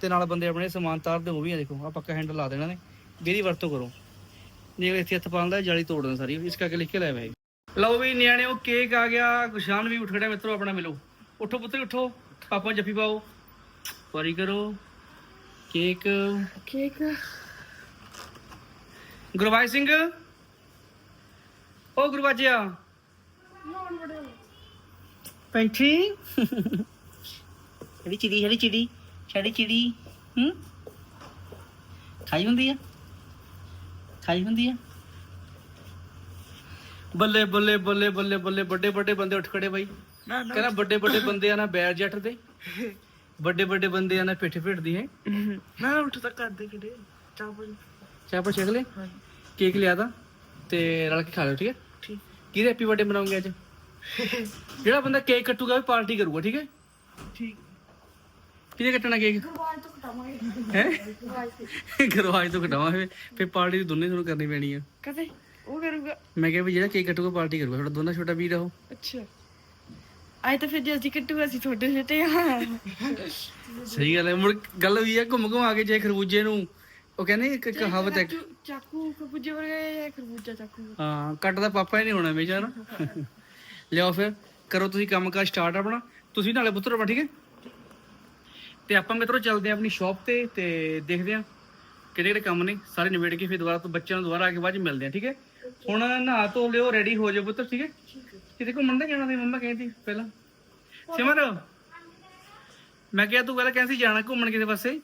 ਤੇ ਨਾਲ ਬੰਦੇ ਆਪਣੇ ਸਮਾਨ ਤਾਰਦੇ ਉਹ ਵੀ ਆ ਦੇਖੋ ਆ ਪੱਕਾ ਹੈਂਡਲ ਲਾ ਦੇਣਾ ਨੇ। ਜਿਹਦੀ ਵਰਤੋਂ ਕਰੋ। ਜੇ ਇੱਥੇ ਹੱਥ ਪਾਉਂਦਾ ਜਾਲੀ ਤੋੜ ਦੇਣਾ ਸਾਰੀ। ਇਸ ਕਰਕੇ ਲਿਖ ਕੇ ਲਿਆ ਮੈਂ ਲਓ ਵੀ ਨਿਆਣੇ ਉਹ ਕੇਕ ਆ ਗਿਆ। ਗੁਸ਼ਾਨ ਵੀ ਉੱਠ ਖੜਿਆ ਮਿੱਤਰੋ ਆਪਣਾ ਮਿਲੋ। ਉੱਠੋ ਪੁੱਤਰ ਉੱਠੋ। ਪਾਪਾ ਜੱਫੀ ਪਾਓ। ਪਰੀ ਕਰੋ। ਕੇਕ ਕੇਕ ਗੁਰਵਾਈ ਸਿੰਘ। ਉਹ ਗੁਰਬਾਜਿਆ ਪੈਂਠੀ ਛੜੀ ਚਿੜੀ ਛੜੀ ਚਿੜੀ ਛੜੀ ਚਿੜੀ। ਹੂੰ? ਖਾਈ ਹੁੰਦੀ ਆ? ਖਾਈ ਹੁੰਦੀ ਆ? ਬੱਲੇ ਬੱਲੇ ਬੱਲੇ ਬੱਲੇ ਬੱਲੇ ਵੱਡੇ ਵੱਡੇ ਬੰਦੇ ਉੱਠ ਖੜੇ ਬਾਈ। ਕਹਿੰਦਾ ਵੱਡੇ ਵੱਡੇ ਬੰਦੇ ਆ ਨਾ ਬੈਰ ਜੱਟ ਦੇ ਵੱਡੇ ਵੱਡੇ ਬੰਦੇ ਆ ਨਾ ਪਿੱਠ ਪਿੱਟਦੀ ਹੈ। ਨਾ ਉੱਠ ਤਾਂ ਕਰਦੇ ਕਿਤੇ ਚਾਹ ਚਾਹ ਪਾ ਛਕ ਲੈ। ਕੇਕ ਲਿਆ ਤਾਂ ਤੇ ਰਲ ਕੇ ਖਾ ਲਿਓ ਠੀਕ ਹੈ? ਕਿਹਦੇ ਹੈਪੀ ਬਰਥਡੇ ਮਨਾਉਂਗੇ ਅੱਜ? ਜਿਹੜਾ ਬੰਦਾ ਕੇਕ ਕੱਟੂਗਾ ਉਹ ਪਾਰਟੀ ਕਰੂਗਾ ਠੀਕ ਹੈ? ਠੀਕ ਕਿਹਦੇ ਕੱਟਣਾ ਕੇਕ ਹੈ? ਗਰਵਾਜ ਤੋਂ। ਕਟਾਵਾਂਗੇ। ਫਿਰ ਪਾਰਟੀ ਦੋਨੇ ਤੁਹਾਨੂੰ ਕਰਨੀ ਪੈਣੀ ਆ। ਕਦੇ? ਉਹ ਕਰੂਗਾ। ਮੈਂ ਕਿਹਾ ਵੀ ਜਿਹੜਾ ਕੇਕ ਕੱਟੂਗਾ ਪਾਰਟੀ ਕਰੂਗਾ। ਤੁਹਾਡਾ ਦੋਨਾਂ ਛੋਟਾ ਵੀਰ ਆ ਉਹ। ਅੱਛਾ। ਆਏ ਤਾਂ ਫਿਰ ਜੇ ਅਸੀਂ ਕੱਟੂਗਾ ਅਸੀਂ ਛੋਟੇ ਛੋਟੇ ਹਾਂ ਸਹੀ ਗੱਲ ਹੈ। ਮੁੜ ਗੱਲ ਹੋਈ ਹੈ ਘੁੰਮ ਘੁੰਮ ਆ ਕੇ ਜੇ ਖਰਬੂਜੇ ਨੂੰ। ਉਹ ਕਹਿੰਦੇ ਇੱਕ ਕਹਾਵਤ ਹੈ ਚਾਕੂ- ਚਾਕੂ ਖਰਬੂਜੇ ਵਰਗੇ ਖਰਬੂਜਾ ਚਾਕੂ ਹਾਂ ਕੱਟਦਾ ਪਾਪਾ ਹੀ ਨਹੀਂ ਹੋਣਾ ਹਮੇਸ਼ਾ ਨਾ। ਲਿਆਓ ਫਿਰ ਕਰੋ ਤੁਸੀਂ ਕੰਮ ਕਾਰ ਸਟਾਰਟ ਆਪਣਾ। ਤੁਸੀਂ ਨਾਲੇ ਪੁੱਤਰ ਆਪਣਾ ਠੀਕ ਹੈ? ਤੇ ਆਪਾਂ ਮਿੱਤਰੋ ਚੱਲਦੇ ਆਪਣੀ ਸ਼ਾਪ ਤੇ ਤੇ ਦੇਖਦੇ ਆ ਕਿਹੜੇ ਕਿਹੜੇ ਕੰਮ ਨੇ। ਸਾਰੇ ਨਿਬੇੜ ਕੇ ਫਿਰ ਦੁਬਾਰਾ ਤੋਂ ਬੱਚਿਆਂ ਨੂੰ ਦੁਬਾਰਾ ਆ ਕੇ ਬਾਅਦ ਚ ਮਿਲਦੇ ਆ ਠੀਕ ਹੈ? ਹੁਣ ਨਹਾ ਧੋ ਲਿਓ ਰੈਡੀ ਹੋ ਜਾਓ ਪੁੱਤਰ ਠੀਕ ਹੈ? ਕਿਤੇ ਘੁੰਮਣ ਦਾ ਜਾਣਾ ਸੀ ਮੰਮਾ ਕਹਿੰਦੀ ਪਹਿਲਾਂ। ਸਿਮਰ ਮੈਂ ਕਿਹਾ ਤੂੰ ਪਹਿਲਾਂ ਕਹਿੰਦੀ ਸੀ ਜਾਣਾ ਘੁੰਮਣ ਕਿਸੇ ਪਾਸੇ।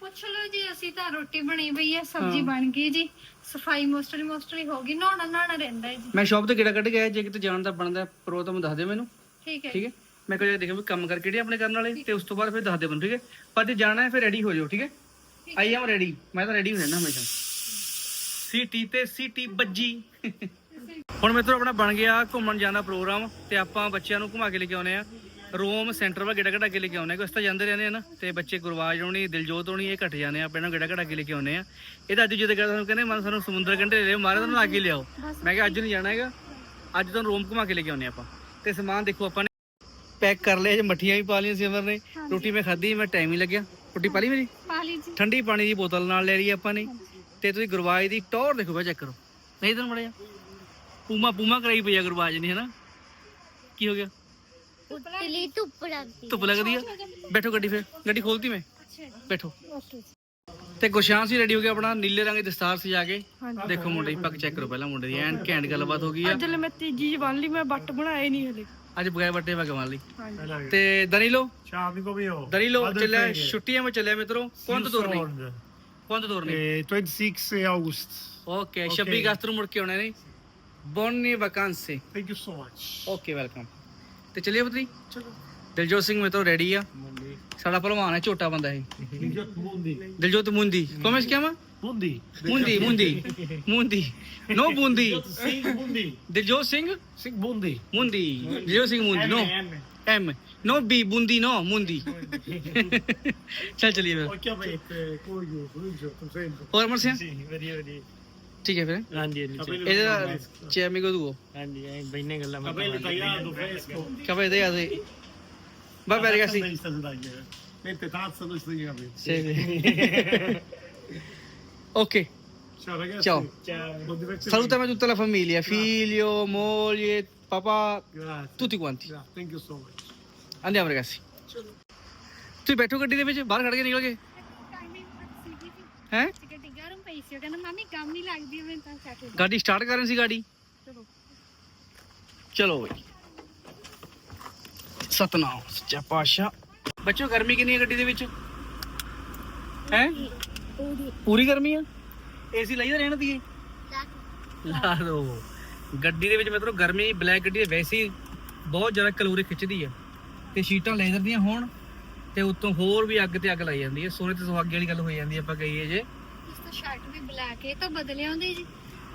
ਪੁੱਛ ਲਓ ਜੀ ਅਸੀਂ ਤਾਂ ਰੋਟੀ ਬਣੀ ਪਈ ਹੈ ਸਬਜ਼ੀ ਬਣ ਗਈ ਜੀ। ਸਫ਼ਾਈ ਮੋਸਟਲੀ ਮੋਸਟਲੀ ਹੋ ਗਈ ਨਹਾਉਣਾ ਨਹਾਉਣਾ ਰਹਿੰਦਾ ਹੈ ਜੀ। ਮੈਂ ਸ਼ਾਪ ਤੇ ਕਿਹੜਾ ਕੱਢ ਗਿਆ ਜੇ ਕਿਤੇ ਜਾਣ ਦਾ ਬਣਦਾ ਪ੍ਰੋਗਰਾਮ ਦੱਸ ਦਿਓ ਮੈਨੂੰ। ਠੀਕ ਹੈ ਠੀਕ ਹੈ? ਮੈਂ ਕਹਿੰਦਾ ਦੇਖੋ ਵੀ ਕੰਮ ਕਰ ਕਿਹੜੇ ਆਪਣੇ ਕਰਨ ਵਾਲੇ ਤੇ ਉਸ ਤੋਂ ਬਾਅਦ ਫਿਰ ਦੱਸ ਦੇ ਮੈਨੂੰ ਠੀਕ ਹੈ? ਪਰ ਜੇ ਜਾਣਾ ਹੈ ਫਿਰ ਰੈਡੀ ਹੋ ਜਾਓ ਠੀਕ ਹੈ? ਆਈ ਐਮ ਰੈਡੀ ਮੈਂ ਤਾਂ ਰੈਡੀ ਹੋ ਰਹਿਣਾ ਹਮੇਸ਼ਾ। ਸੀਟੀ ਤੇ ਸੀਟੀ ਵੱਜੀ। ਹੁਣ ਮਿੱਤਰੋ ਆਪਣਾ ਬਣ ਗਿਆ ਘੁੰਮਣ ਜਾਣ ਪ੍ਰੋਗਰਾਮ ਤੇ ਆਪਾਂ ਬੱਚਿਆਂ ਨੂੰ ਘੁਮਾ ਕੇ ਲੈ ਕੇ ਆਉਨੇ ਆ। ਰੋਮ ਸੈਂਟਰ ਵਾ ਗੇੜਾ ਘੜਾ ਕੇ ਲੈ ਕੇ ਆਉਨੇ ਕੁਛ ਤਾਂ ਜਾਂਦੇ ਰਹਿੰਦੇ ਆ ਨਾ ਤੇ ਬੱਚੇ ਗੁਰਵਾਜ ਹੋਣੀ ਦਿਲਜੋਤ ਹੋਣੀ ਇਹ ਘਟ ਜਾਂਦੇ ਆ ਆਪਾਂ ਇਹਨਾਂ ਗੇੜਾ ਘੜਾ ਕੇ ਲੈ ਕੇ ਆਉਨੇ ਆ। ਇਹ ਤਾਂ ਅੱਜ ਜਿੱਦ ਕਰਦਾ ਸਾਨੂੰ ਕਹਿੰਦੇ ਮਨ ਸਾਨੂੰ ਸਮੁੰਦਰ ਕੰਢੇ ਲੈ ਲਿਓ ਮਾਰੇ ਤੁਹਾਨੂੰ ਲਾ ਕੇ ਲਿਆਓ। ਮੈਂ ਕਿਹਾ ਅੱਜ ਨਹੀਂ ਜਾਣਾ ਹੈਗਾ। ਅੱਜ ਤੁਹਾਨੂੰ ਰੋਮ ਘੁਮਾ ਕੇ ਲੈ ਕੇ ਆਉਨੇ ਆਪਾਂ। ਤੇ ਸਮਾਨ ਦੇਖੋ ਆਪਾਂ ਨੇ ਪੈਕ ਕਰ ਲਿਆ ਜੇ ਮੱਠੀਆਂ ਵੀ ਪਾ ਲਈਆਂ ਸਿਮਰ ਨੇ। ਰੋਟੀ ਮੈਂ ਖਾਧੀ ਮੈਂ ਟਾਈਮ ਹੀ ਲੱਗਿਆ। ਰੋਟੀ ਪਾ ਲਈ ਮੇਰੀ? ਪਾ ਲਈ ਜੀ। ਠੰਡੀ ਪਾਣੀ ਦੀ ਬੋਤਲ ਨਾਲ ਲੈ ਲਈ ਆਪਾਂ ਨੇ। ਤੇ ਤੁਸੀਂ ਗੁਰਵਾਜ ਦੀ ਟੌਰ ਦੇਖੋ ਬਈ ਚੈੱਕ ਕਰੋ। ਨਹੀਂ ਤਾਂ ਮੜਿਆ ਪੂਮਾ ਪੂਮਾ ਕਰਾਈ ਪਈ ਆ ਗੁਰਵਾਜ ਨੇ ਹਨਾ? ਕੀ ਹੋ ਗਿਆ? ਉਤਲੀ ਧੁੱਪ ਲੱਗਦੀ ਧੁੱਪ ਲੱਗਦੀ ਆ। ਬੈਠੋ ਗੱਡੀ ਫਿਰ। ਗੱਡੀ ਖੋਲਤੀ ਮੈਂ। ਬੈਠੋ। ਤੇ ਗੁਸ਼ਾਨ ਸੀ ਰੈਡੀ ਹੋ ਗਿਆ ਆਪਣਾ ਨੀਲੇ ਰੰਗ ਦੀ ਦਸਤਾਰ ਸਜਾ ਕੇ। ਦੇਖੋ ਮੁੰਡੇ ਦੀ ਪੱਗ ਚੈੱਕ ਕਰੋ ਪਹਿਲਾਂ ਮੁੰਡੇ ਦੀ। ਐਨ ਘੈਂਟ ਗੱਲਬਾਤ ਹੋ ਗਈ ਆ। ਅੱਜ ਲੈ ਮੈਂ ਤੀਜੀ ਜੀ ਬਣ ਲਈ ਮੈਂ ਬੱਟ ਬਣਾਏ ਨਹੀਂ ਹਲੇ। ਅੱਜ ਬਗੈਰ ਵੱਟੇ ਭਗਵਾਨ ਲਈ। ਤੇ ਦਰੀਲੋ Ciao amico mio. ਦਰੀਲੋ Vado in ਚੱਲਿਆ. ਛੁੱਟੀਆਂ ਵਿੱਚ ਚੱਲਿਆ ਮਿੱਤਰੋ। ਕੁੰਦ ਤੋਰਨੀ Sord. ਕੁੰਦ ਤੋਰਨੀ Eh, 26 August. ਓਕੇ 26 ਅਗਸਤ ਨੂੰ ਮੁੜ ਕੇ ਆਉਣਾ ਨੇ ਬੋਨੀ ਵਕਾਂਸੇ Thank you so much. Okay welcome ਤੇ ਚੱਲੀਏ ਪੁੱਤਰੀ? ਚਲੋ। ਦਿਲਜੋਤ ਸਿੰਘ ਮਿੱਤਰੋ ਰੈਡੀ ਆ। ਸਾਡਾ ਪਹਿਲਵਾਨ ਹੈ ਛੋਟਾ ਬੰਦਾ ਇਹ. ਦਿਲਜੋਤ ਮੁੰਦੀ ਕੋਮੇ ਸੇ ਕਿਹਾ Mundi. ਮੁੰਦੀ ਮੁੰਦੀ ਮੁੰਦੀ ਨੋ ਬੂੰਦੀ Sing Mundi. Diljot Singh? Sing Mundi. ਮੁੰਦੀ ਦਿਲਜੋਤ ਸਿੰਘ ਮੁੰਦੀ ਨੋ। ਐਮ ਨੋ ਬੀ ਬੂੰਦੀ ਨੋ ਮੁੰਦੀ ਚੱਲ ਚਲੀਏ ਫਿਰ। Occhiapette, cuoio, grigio, tu sento. ਹੋਰ ਸਿੰਘ? Sì, vedi, vedi. ਠੀਕ ਹੈ ਫਿਰ ਹਾਂਜੀ ਇਹਦਾ ਚੈਮੀ ਕੋ ਦੂਓ ਹਾਂਜੀ ਐ ਬੈਨੇ ਗੱਲਾਂ Capelli tagliato, fresco. ਕਪੇ ਦੇ ਆਦੇ Va bene ragazzi. Negli stati tagliati. Mette tazza dove stai i capelli. Sì. ok, Ciao ragazzi. Ciao. Buon divertimento. salutami tutta la famiglia, figlio, moglie, papà, Grazie. tutti quanti. Grazie. Thank you so much. Andiamo ragazzi. ਤੁਸੀਂ ਬੈਠੋ ਗੱਡੀ ਦੇ ਵਿੱਚ ਬਾਹਰ ਖੜ ਕੇ ਨਿਕਲ ਗਏ timing ਸੀਗੀ ਜੀ ਹੈ ਗੱਡੀ ਪਈ ਸੀ ਉਹ ਕਹਿੰਦਾ ਮਾਮੀ ਕੰਮ ਨਹੀਂ ਲੱਗਦੀ ਮੈਂ ਤਾਂ ਸੈਟ ਗਾੜੀ ਸਟਾਰਟ ਕਰਨ ਸੀ ਗਾੜੀ ਚਲੋ। ਚਲੋ ਬਈ। ਸਤਨਾਮ ਸੱਚਾ ਪਾਸ਼ਾ ਬੱਚੋ ਗਰਮੀ ਕਿੰਨੀ ਹੈ ਗੱਡੀ ਦੇ ਵਿੱਚ? ਹੈ? ਪੂਰੀ। ਗਰਮੀ ਆ? ਏਸੀ ਲਾਈਦਾ ਰਹਿਣ ਦੀ ਲਾ ਦੋ। ਗੱਡੀ ਦੇ ਵਿੱਚ ਮਤਲਬ ਗਰਮੀ ਬਲੈਕ ਗੱਡੀ ਦੇ ਵੈਸੇ ਹੀ ਬਹੁਤ ਜ਼ਿਆਦਾ ਕੈਲੋਰੀ ਖਿੱਚਦੀ ਆ। ਤੇ ਸ਼ੀਟਾਂ ਲੈਦਰ ਦੀਆਂ ਹੋਣ ਤੇ ਉੱਤੋਂ ਹੋਰ ਵੀ ਅੱਗ ਤੇ ਅੱਗ ਲਾਈ ਜਾਂਦੀ ਹੈ ਸੋਨੇ ਤੇ ਸੁਹਾਗੇ ਵਾਲੀ ਗੱਲ ਹੋ ਜਾਂਦੀ ਆਪਾਂ ਕਹੀਏ ਜੇ। ਤੋਂ ਸ਼ਰਟ ਵੀ ਬਲੈਕ ਇਹ ਤਾਂ ਬਦਲਿਆ ਹੁੰਦੀ ਜੀ।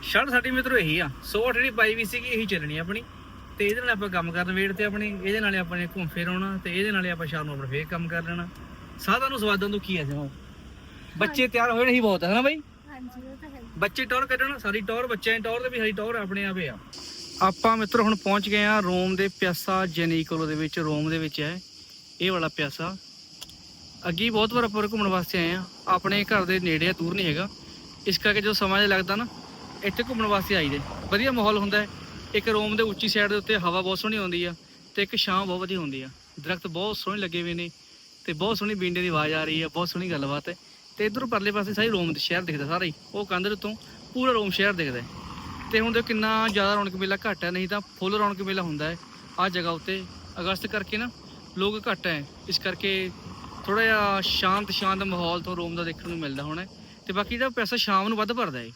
ਸ਼ਰਟ ਸਾਡੀ ਮਿੱਤਰੋ ਇਹੀ ਆ ਸੋਟ ਜਿਹੜੀ ਪਾਈ ਵੀ ਸੀਗੀ ਇਹੀ ਚੱਲਣੀ ਆਪਣੀ। ਤੇ ਇਹਦੇ ਨਾਲ ਆਪਾਂ ਕੰਮ ਕਰਨ ਵੇੜ ਤੇ ਆਪਣੀ ਇਹਦੇ ਨਾਲੇ ਆਪਾਂ ਨੇ ਘੁੰਮ ਫਿਰ ਆਉਣਾ ਤੇ ਇਹਦੇ ਨਾਲੇ ਆਪਾਂ ਸ਼ਾਮ ਨੂੰ ਆਪਣਾ ਫੇਰ ਕੰਮ ਕਰ ਲੈਣਾ। ਸਾਧਾਂ ਨੂੰ ਸਵਾਦਾਂ ਤੋਂ ਕੀ ਆ ਜਮਾ? ਬੱਚੇ ਤਿਆਰ ਹੋਏ ਨਹੀਂ ਬਹੁਤ ਹੈ ਨਾ ਬਾਈ? ਹਾਂਜੀ ਉਹ ਤਾਂ ਹੈ ਬੱਚੇ ਟੌਰ ਕੱਢਣ ਸਾਰੀ ਟੌਰ ਬੱਚਿਆਂ ਦੀ ਟੌਰ ਤੇ ਵੀ ਸਾਡੀ ਟੌਰ ਆਪਣੇ ਆਪੇ ਆ। ਆਪਾਂ ਮਿੱਤਰ ਹੁਣ ਪਹੁੰਚ ਗਏ ਆ ਰੋਮ ਦੇ ਪਿਆਸਾ ਜੈਨੀਕੋਲੋ ਦੇ ਵਿੱਚ ਰੋਮ ਦੇ ਵਿੱਚ ਹੈ। ਇਹ ਵਾਲਾ ਪਿਆਸਾ। ਅੱਗੇ ਬਹੁਤ ਵਾਰ ਆਪਾਂ ਘੁੰਮਣ ਵਾਸਤੇ ਆਏ ਆ। ਆਪਣੇ ਘਰ ਦੇ ਨੇੜੇ ਆ, ਦੂਰ ਨਹੀਂ ਹੈਗਾ। ਇਸ ਕਰਕੇ ਜਦੋਂ ਸਮਾਂ ਜਿਹਾ ਲੱਗਦਾ ਨਾ, ਇੱਥੇ ਘੁੰਮਣ ਵਾਸਤੇ ਆਈਦੇ। ਵਧੀਆ ਮਾਹੌਲ ਹੁੰਦਾ ਇੱਕ ਰੋਮ ਦੇ ਉੱਚੀ ਸਾਈਡ ਦੇ ਉੱਤੇ ਹਵਾ ਬਹੁਤ ਸੋਹਣੀ ਆਉਂਦੀ ਆ ਤੇ ਇੱਕ ਛਾਂ ਬਹੁਤ ਵਧੀਆ ਹੁੰਦੀ ਆ। ਦਰਖਤ ਬਹੁਤ ਸੋਹਣੇ ਲੱਗੇ ਹੋਏ ਨੇ ਤੇ ਬਹੁਤ ਸੋਹਣੀ ਬੀਂਡੇ ਦੀ ਆਵਾਜ਼ ਆ ਰਹੀ ਆ, ਬਹੁਤ ਸੋਹਣੀ ਗੱਲਬਾਤ ਹੈ। ਤੇ ਇਧਰ ਪਰਲੇ ਪਾਸੇ ਸਾਰੀ ਰੋਮ ਸ਼ਹਿਰ ਦਿਖਦਾ ਸਾਰਾ ਹੀ। ਉਹ ਕੰਧ ਦੇ ਉੱਤੋਂ ਪੂਰਾ ਰੋਮ ਸ਼ਹਿਰ ਦਿਖਦਾ ਹੈ। ਤੇ ਹੁਣ ਦੇਖੋ ਕਿੰਨਾ ਜ਼ਿਆਦਾ ਰੌਣਕ ਮੇਲਾ ਘੱਟ ਹੈ, ਨਹੀਂ ਤਾਂ ਫੁੱਲ ਰੌਣਕ ਮੇਲਾ ਹੁੰਦਾ ਹੈ। ਆ ਜਗ੍ਹਾ ਉੱਤੇ ਅਗਸਤ ਕਰਕੇ ਨਾ ਲੋਕ ਘੱਟ ਹੈ। ਇਸ ਕਰਕੇ ਥੋੜਾ ਜਿਹਾ ਸ਼ਾਂਤ ਸ਼ਾਂਤ ਮਾਹੌਲ ਤੋਂ ਰੋਮ ਦਾ ਦੇਖਣ ਨੂੰ ਮਿਲਦਾ ਹੋਣਾ। ਤੇ ਬਾਕੀ ਜਿਹੜਾ ਪੈਸਾ ਸ਼ਾਮ ਨੂੰ ਵੱਧ ਭਰਦਾ ਹੈ।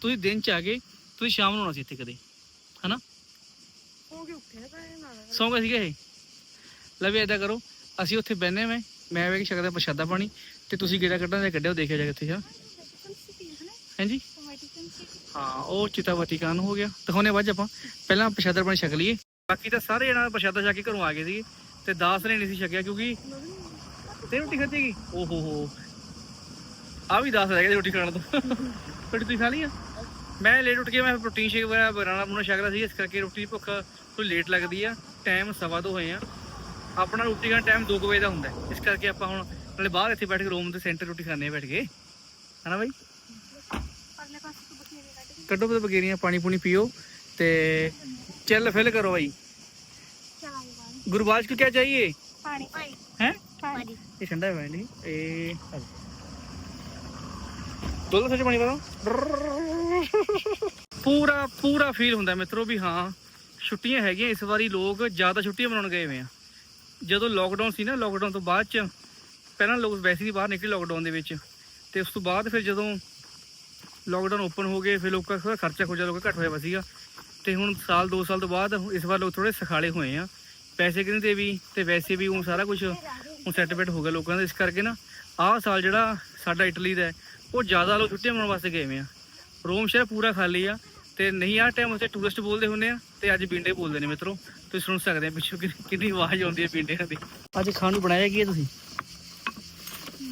ਤੁਸੀਂ ਦਿਨ ਚ ਆ ਗਏ ਤੁਸੀਂ ਸ਼ਾਮ ਨੂੰ ਆਉਣਾ ਸੀ ਇੱਥੇ ਕਦੇ ਹਨਾ? ਹੋ ਕੇ ਉੱਠਿਆ ਤਾਂ ਇਹ ਨਾਲ। ਸੌਂ ਗਏ ਸੀਗੇ ਇਹ? ਲੈ ਵੀ ਏਦਾਂ ਕਰੋ ਅਸੀਂ ਉੱਥੇ ਬਹਿਨੇ ਮੈਂ ਮੈਂ ਵੇ ਕਿ ਸ਼ਕਦਾ ਪ੍ਰਸ਼ਾਦਾ ਪਾਣੀ ਤੇ ਤੁਸੀਂ ਗੇੜਾ ਕੱਢਣ ਦੇ ਕੱਢਿਓ ਦੇਖਿਓ ਜਾ ਕਿੱਥੇ ਹਾਂਜੀ? ਹਾਂ ਉਹ ਚਿਤਾ ਵਤੀਕਾਨ ਹੋ ਗਿਆ। ਦਿਖਾਉਣੇ ਬਾਅਦ ਆਪਾਂ ਪਹਿਲਾਂ ਪ੍ਰਸ਼ਾਦਾ ਪਾਣੀ ਛਕ ਲਈਏ। ਬਾਕੀ ਤਾਂ ਸਾਰੇ ਜਣਾ ਪ੍ਰਸ਼ਾਦਾ ਛਕ ਕੇ ਘਰੋਂ ਆ ਗਏ ਸੀਗੇ ਤੇ ਦਾਸ ਨੇ ਨਹੀਂ ਸੀ ਛਕਿਆ ਕਿਉਂਕਿ ਤੇ ਰੋਟੀ ਖਾਧੀ ਓ ਹੋ ਹੋ। ਆ ਵੀ 10 ਰਹਿ ਗਏ ਰੋਟੀ ਖਾਣ ਤੋਂ। ਰੋਟੀ ਤੁਸੀਂ ਖਾ ਲਈ ਆ? ਮੈਂ ਲੇਟ ਉੱਠ ਕੇ ਮੈਂ ਪ੍ਰੋਟੀਨ ਸ਼ੇਕ ਵਗੈਰਾ ਬਰਾਣਾ ਬੁਣਾ ਛਕਦਾ ਸੀ ਇਸ ਕਰਕੇ ਰੋਟੀ ਭੁੱਖ ਤੋਂ ਲੇਟ ਲੱਗਦੀ ਆ। ਟਾਈਮ ਸਵਾ ਦੋ ਹੋਏ ਆ। ਆਪਣਾ ਰੋਟੀ ਦਾ ਟਾਈਮ 2 ਵਜੇ ਦਾ ਹੁੰਦਾ ਇਸ ਕਰਕੇ ਆਪਾਂ ਹੁਣ ਨਾਲੇ ਬਾਹਰ ਇੱਥੇ ਬੈਠ ਕੇ ਰੂਮ ਦੇ ਸੈਂਟਰ ਰੋਟੀ ਖਾਣੇ ਬੈਠ ਕੇ। ਹਨਾ ਬਾਈ? ਕੱਢੋ ਬਤ ਬਗੇਰੀਆਂ ਪਾਣੀ ਪੂਣੀ ਪੀਓ ਤੇ ਚੱਲ ਫਿਲ ਕਰੋ ਬਾਈ। ਗੁਰਬਾਜ ਕੋ ਕੀ ਚਾਹੀਏ? ਪਾਣੀ। ਹੈ? ਪਾਣੀ। ठंडा है भाई ए ਦੋ ਦੋ ਸੱਚ ਪਾਣੀ ਪਾ ਪੂਰਾ ਪੂਰਾ ਫੀਲ ਹੁੰਦਾ ਮਿੱਤਰੋ ਵੀ ਹਾਂ ਛੁੱਟੀਆਂ ਹੈਗੀਆਂ ਇਸ ਵਾਰੀ ਲੋਕ ਜ਼ਿਆਦਾ ਛੁੱਟੀਆਂ ਮਨਾਉਣ ਗਏ ਹੋਏ ਆ ਜਦੋਂ ਲੋਕਡਾਊਨ ਸੀ ਨਾ ਲੋਕਡਾਊਨ ਤੋਂ ਬਾਅਦ ਚ ਪਹਿਲਾਂ ਲੋਕ ਵੈਸੇ ਹੀ ਬਾਹਰ ਨਿਕਲੇ ਲੋਕਡਾਊਨ ਦੇ ਵਿੱਚ ਤੇ ਉਸ ਤੋਂ ਬਾਅਦ ਫਿਰ ਜਦੋਂ ਲੋਕਡਾਊਨ ਓਪਨ ਹੋ ਗਏ ਫਿਰ ਲੋਕਾਂ ਦਾ ਖਰਚਾ ਖੋਜਾ ਲੋਕਾਂ ਘੱਟ ਹੋਇਆ ਵਾ ਸੀਗਾ ਤੇ ਹੁਣ ਸਾਲ 2 ਸਾਲ ਤੋਂ ਬਾਅਦ ਇਸ ਵਾਰ ਲੋਕ ਥੋੜੇ ਸਖਾਲੇ ਹੋਏ ਆ ਪੈਸੇ ਕਿੰਨੇ ਤੇ ਵੀ ਤੇ ਵੈਸੇ ਵੀ ਉਹ ਸਾਰਾ ਕੁਝ ਹੁਣ ਸੈਟਲਮੈਂਟ ਹੋ ਗਿਆ ਲੋਕਾਂ ਦਾ ਇਸ ਕਰਕੇ ਨਾ ਆਹ ਸਾਲ ਜਿਹੜਾ ਸਾਡਾ ਇਟਲੀ ਦਾ ਉਹ ਜ਼ਿਆਦਾ ਲੋਕ ਛੁੱਟੀਆਂ ਮਨਾਉਣ ਵਾਸਤੇ ਗਏ ਆ। ਰੋਮ ਸ਼ਹਿਰ ਪੂਰਾ ਖਾਲੀ ਆ ਤੇ ਨਹੀਂ ਆ ਟਾਈਮ ਉੱਤੇ ਟੂਰਿਸਟ ਬੋਲਦੇ ਹੁੰਦੇ ਆ ਤੇ ਅੱਜ ਪਿੰਡੇ ਬੋਲਦੇ ਨੇ ਮਿੱਤਰੋ ਤੁਸੀਂ ਸੁਣ ਸਕਦੇ ਆ ਪਿੱਛੋਂ ਕਿੰਨੀ- ਆਵਾਜ਼ ਆਉਂਦੀ ਹੈ ਪਿੰਡਿਆਂ ਦੀ। ਅੱਜ ਖਾਣ ਨੂੰ ਬਣਾਇਆ ਕੀ ਹੈ ਤੁਸੀਂ?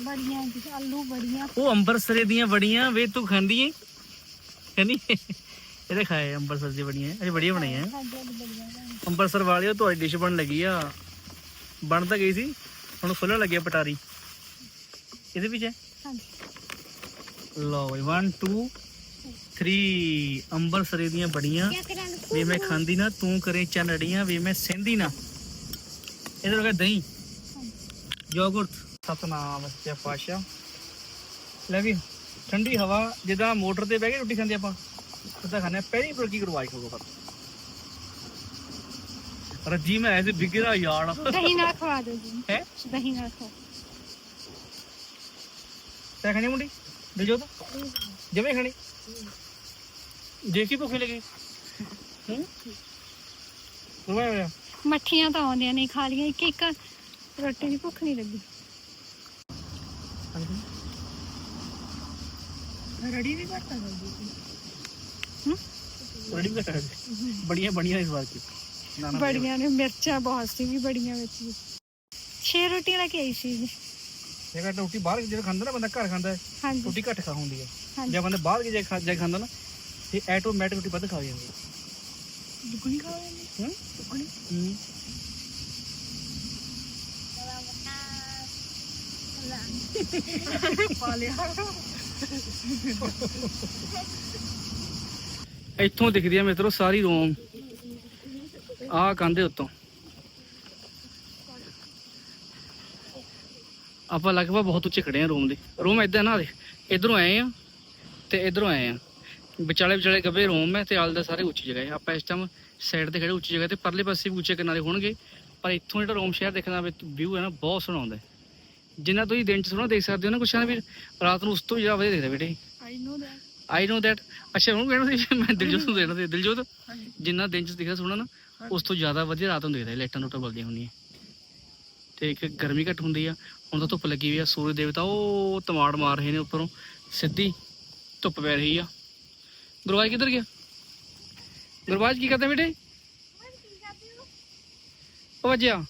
ਬੜੀਆਂ ਜੀ ਆਲੂ ਬੜੀਆਂ। ਉਹ ਅੰਬਰਸਰੇ ਦੀਆਂ ਬੜੀਆਂ ਵੇ ਤੂੰ ਖਾਂਦੀ ਏ ਕਹਿੰਦੀ ਇਹਦੇ ਖਾਏ ਅੰਬਰਸਰ ਦੀ ਬੜੀਆਂ ਇਹ ਬੜੀਆਂ ਬਣਾਈਆਂ। ਅੰਬਰਸਰ ਵਾਲਿਓ ਤੁਹਾਡੀ ਡਿਸ਼ ਬਣ ਲੱਗੀ ਆ। ਬਣ ਤਾਂ ਗਈ ਸੀ? ਹੁਣ ਖੁੱਲਣ ਲੱਗੀ ਆ ਪਟਾਰੀ। ਇਹਦੇ ਵਿੱਚ ਹੈ? ਹਾਂਜੀ। ਲਓ ਬਈ 1 2 3 ਅੰਬਰਸਰੇ ਦੀਆਂ ਬੜੀਆਂ। ਵੇ ਮੈਂ ਖਾਂਦੀ ਨਾ ਤੂੰ ਕਰੇ ਚਨੜੀਆਂ ਵੇ ਮੈਂ ਸਹਿੰਦੀ ਨਾ। ਇਹਦੇ ਲਗਾ ਦਹੀਂ। ਯੋਗਰਟ ਸਤਨਾਮ ਸੱਚਾ ਪਾਸ਼ਾ ਲੈ ਵੀ ਠੰਡੀ ਹਵਾ ਜਿੱਦਾਂ ਮੋਟਰ ਤੇ ਬਹਿ ਕੇ ਰੋਟੀ ਖਾਂਦੇ ਆਪਾਂ ਉਦਾਂ ਖਾਣੇ ਪਹਿਲੀ ਪਰ ਕੀ ਕਰਵਾਈ ਪਰ ਰੱਜੀ ਮੈਂ ਐਸੇ ਬਿਗੜਾ ਯਾਰ ਦਹੀਂ ਨਾਲ ਖਵਾ ਦਿਓ ਜੀ। ਹੈ? ਦਹੀਂ ਨਾਲ ਖਵਾ ਤੈ ਖਾਣੀ ਮੁੰਡੀ? ਦਿਲਜੋ ਤਾਂ। ਜਮੇ ਖਾਣੀ? ਜੇ ਕੀ ਭੁੱਖ ਲੱਗੀ? ਹੂੰ? ਮੱਠੀਆਂ ਤਾਂ ਆਉਂਦੀਆਂ ਨਹੀਂ ਖਾ ਲੀਆਂ ਇੱਕ ਇੱਕ ਰੋਟੀ ਦੀ ਭੁੱਖ ਨਹੀਂ ਲੱਗੀ। ਰੜੀ ਵੀ ਘੱਟ ਜਾਂਦੀ ਰੈਡੀ ਵੀ ਕਰ ਬੜੀਆਂ ਬਣੀਆਂ ਇਸ ਵਾਰ ਕੀ। ਬੜੀਆਂ ਨੇ ਮਿਰਚਾਂ ਬਹੁਤ ਸੀ ਵੀ ਬੜੀਆਂ ਵਿੱਚ ਵੀ। ਛੇ ਰੋਟੀਆਂ ਲੈ ਕੇ ਆਈ ਸੀ। ਜੀ ਜੇਕਰ ਰੋਟੀ ਬਾਹਰ ਜਿਹੜਾ ਖਾਂਦਾ ਨਾ ਬੰਦਾ ਘਰ ਖਾਂਦਾ ਹੈ, ਹਾਂਜੀ। ਰੋਟੀ ਘੱਟ ਖਾ ਹੁੰਦੀ ਹੈ ਹਾਂਜੀ। ਜੇ ਬੰਦਾ ਬਾਹਰ ਜਾ ਖਾ ਜਾ ਖਾਂਦਾ ਨਾ ਤੇ ਆਟੋਮੈਟਿਕ ਰੋਟੀ ਵੱਧ ਖਾ ਜਾਂਦੀ ਹੈ ਦੁੱਗਣੀ ਖਾ ਲੈਂਦੀ ਹੂੰ? ਦੁੱਗਣੀ? ਹੂੰ। ਪਾ ਲਿਆ ਇੱਥੋਂ ਦਿਖਦੀ ਆ ਮਿੱਤਰੋ ਸਾਰੀ ਰੋਮ। ਆਹ ਕੰਧੇ ਉੱਤੋਂ। ਆਪਾਂ ਲਗਭਗ ਬਹੁਤ ਉੱਚੇ ਖੜੇ ਆ ਰੋਮ ਦੇ। ਰੋਮ ਇਦਾਂ ਨਾ ਦੇ ਇਧਰੋਂ ਆਏ ਆ ਤੇ ਇਧਰੋਂ ਆਏ ਆ ਵਿਚਾਲੇ ਵਿਚਾਲੇ ਗੱਬੇ ਰੋਮ ਹੈ ਤੇ ਆਲ ਦਾ ਸਾਰੇ ਉੱਚੀ ਜਗ੍ਹਾ ਹੈ। ਆਪਾਂ ਇਸ ਟਾਈਮ ਸਾਈਡ ਤੇ ਖੜੇ ਉੱਚੀ ਜਗ੍ਹਾ ਤੇ ਪਰਲੇ ਪਾਸੇ ਵੀ ਉੱਚੇ ਕਿਨਾਰੇ ਹੋਣਗੇ ਪਰ ਇੱਥੋਂ ਜਿਹੜਾ ਰੋਮ ਸ਼ਹਿਰ ਦੇਖਣ ਦਾ ਵਿਊ ਹੈ ਨਾ ਬਹੁਤ ਸੋਹਣਾ ਆਉਂਦਾ ਹੈ। ਜਿੰਨਾ ਤੁਸੀਂ ਦਿਨ ਚ ਸੋਹਣਾ ਦੇਖ ਸਕਦੇ ਹੋ ਨਾ ਕੁਛ ਨਾ ਵੀ ਰਾਤ ਨੂੰ ਉਸ ਤੋਂ ਜ਼ਿਆਦਾ ਵਧੀਆ ਦਿਖਦਾ ਬੇਟੇ। ਆਈ ਨੋ ਦੈਟ ਆਈ ਨੋ ਦੈਟ ਅੱਛਾ ਉਹਨੂੰ ਕਹਿਣਾ ਸੀ ਮੈਂ ਦਿਲਜੋਤ ਨੂੰ ਦੇਣਾ ਸੀ ਦਿਲਜੋਤ। ਜਿੰਨਾ ਦਿਨ ਚ ਦਿਖਦਾ ਸੋਹਣਾ ਨਾ ਉਸ ਤੋਂ ਜ਼ਿਆਦਾ ਵਧੀਆ ਰਾਤ ਨੂੰ ਦਿਖਦਾ ਲਾਈਟਾਂ ਲੂਟਾਂ ਬਲਦੀਆਂ ਹੁੰਦੀਆਂ। ਤੇ ਇੱਕ ਗਰਮੀ ਘੱਟ ਹੁੰਦੀ ਆ, ਹੁਣ ਤਾਂ ਧੁੱਪ ਲੱਗੀ ਹੋਈ ਆ, ਸੂਰਜ ਦੇਵਤਾ ਉਹ ਤਮਾੜ ਮਾਰ ਰਹੇ ਨੇ ਉੱਪਰੋਂ, ਸਿੱਧੀ ਧੁੱਪ ਪੈ ਰਹੀ ਆ। ਗੁਰਵਾਜ ਕਿੱਧਰ ਗਿਆ? ਗੁਰਵਾਜ ਕੀ ਕਰਦਾ ਬੇਟੇ? ਉਹ ਵੱਜਿਆ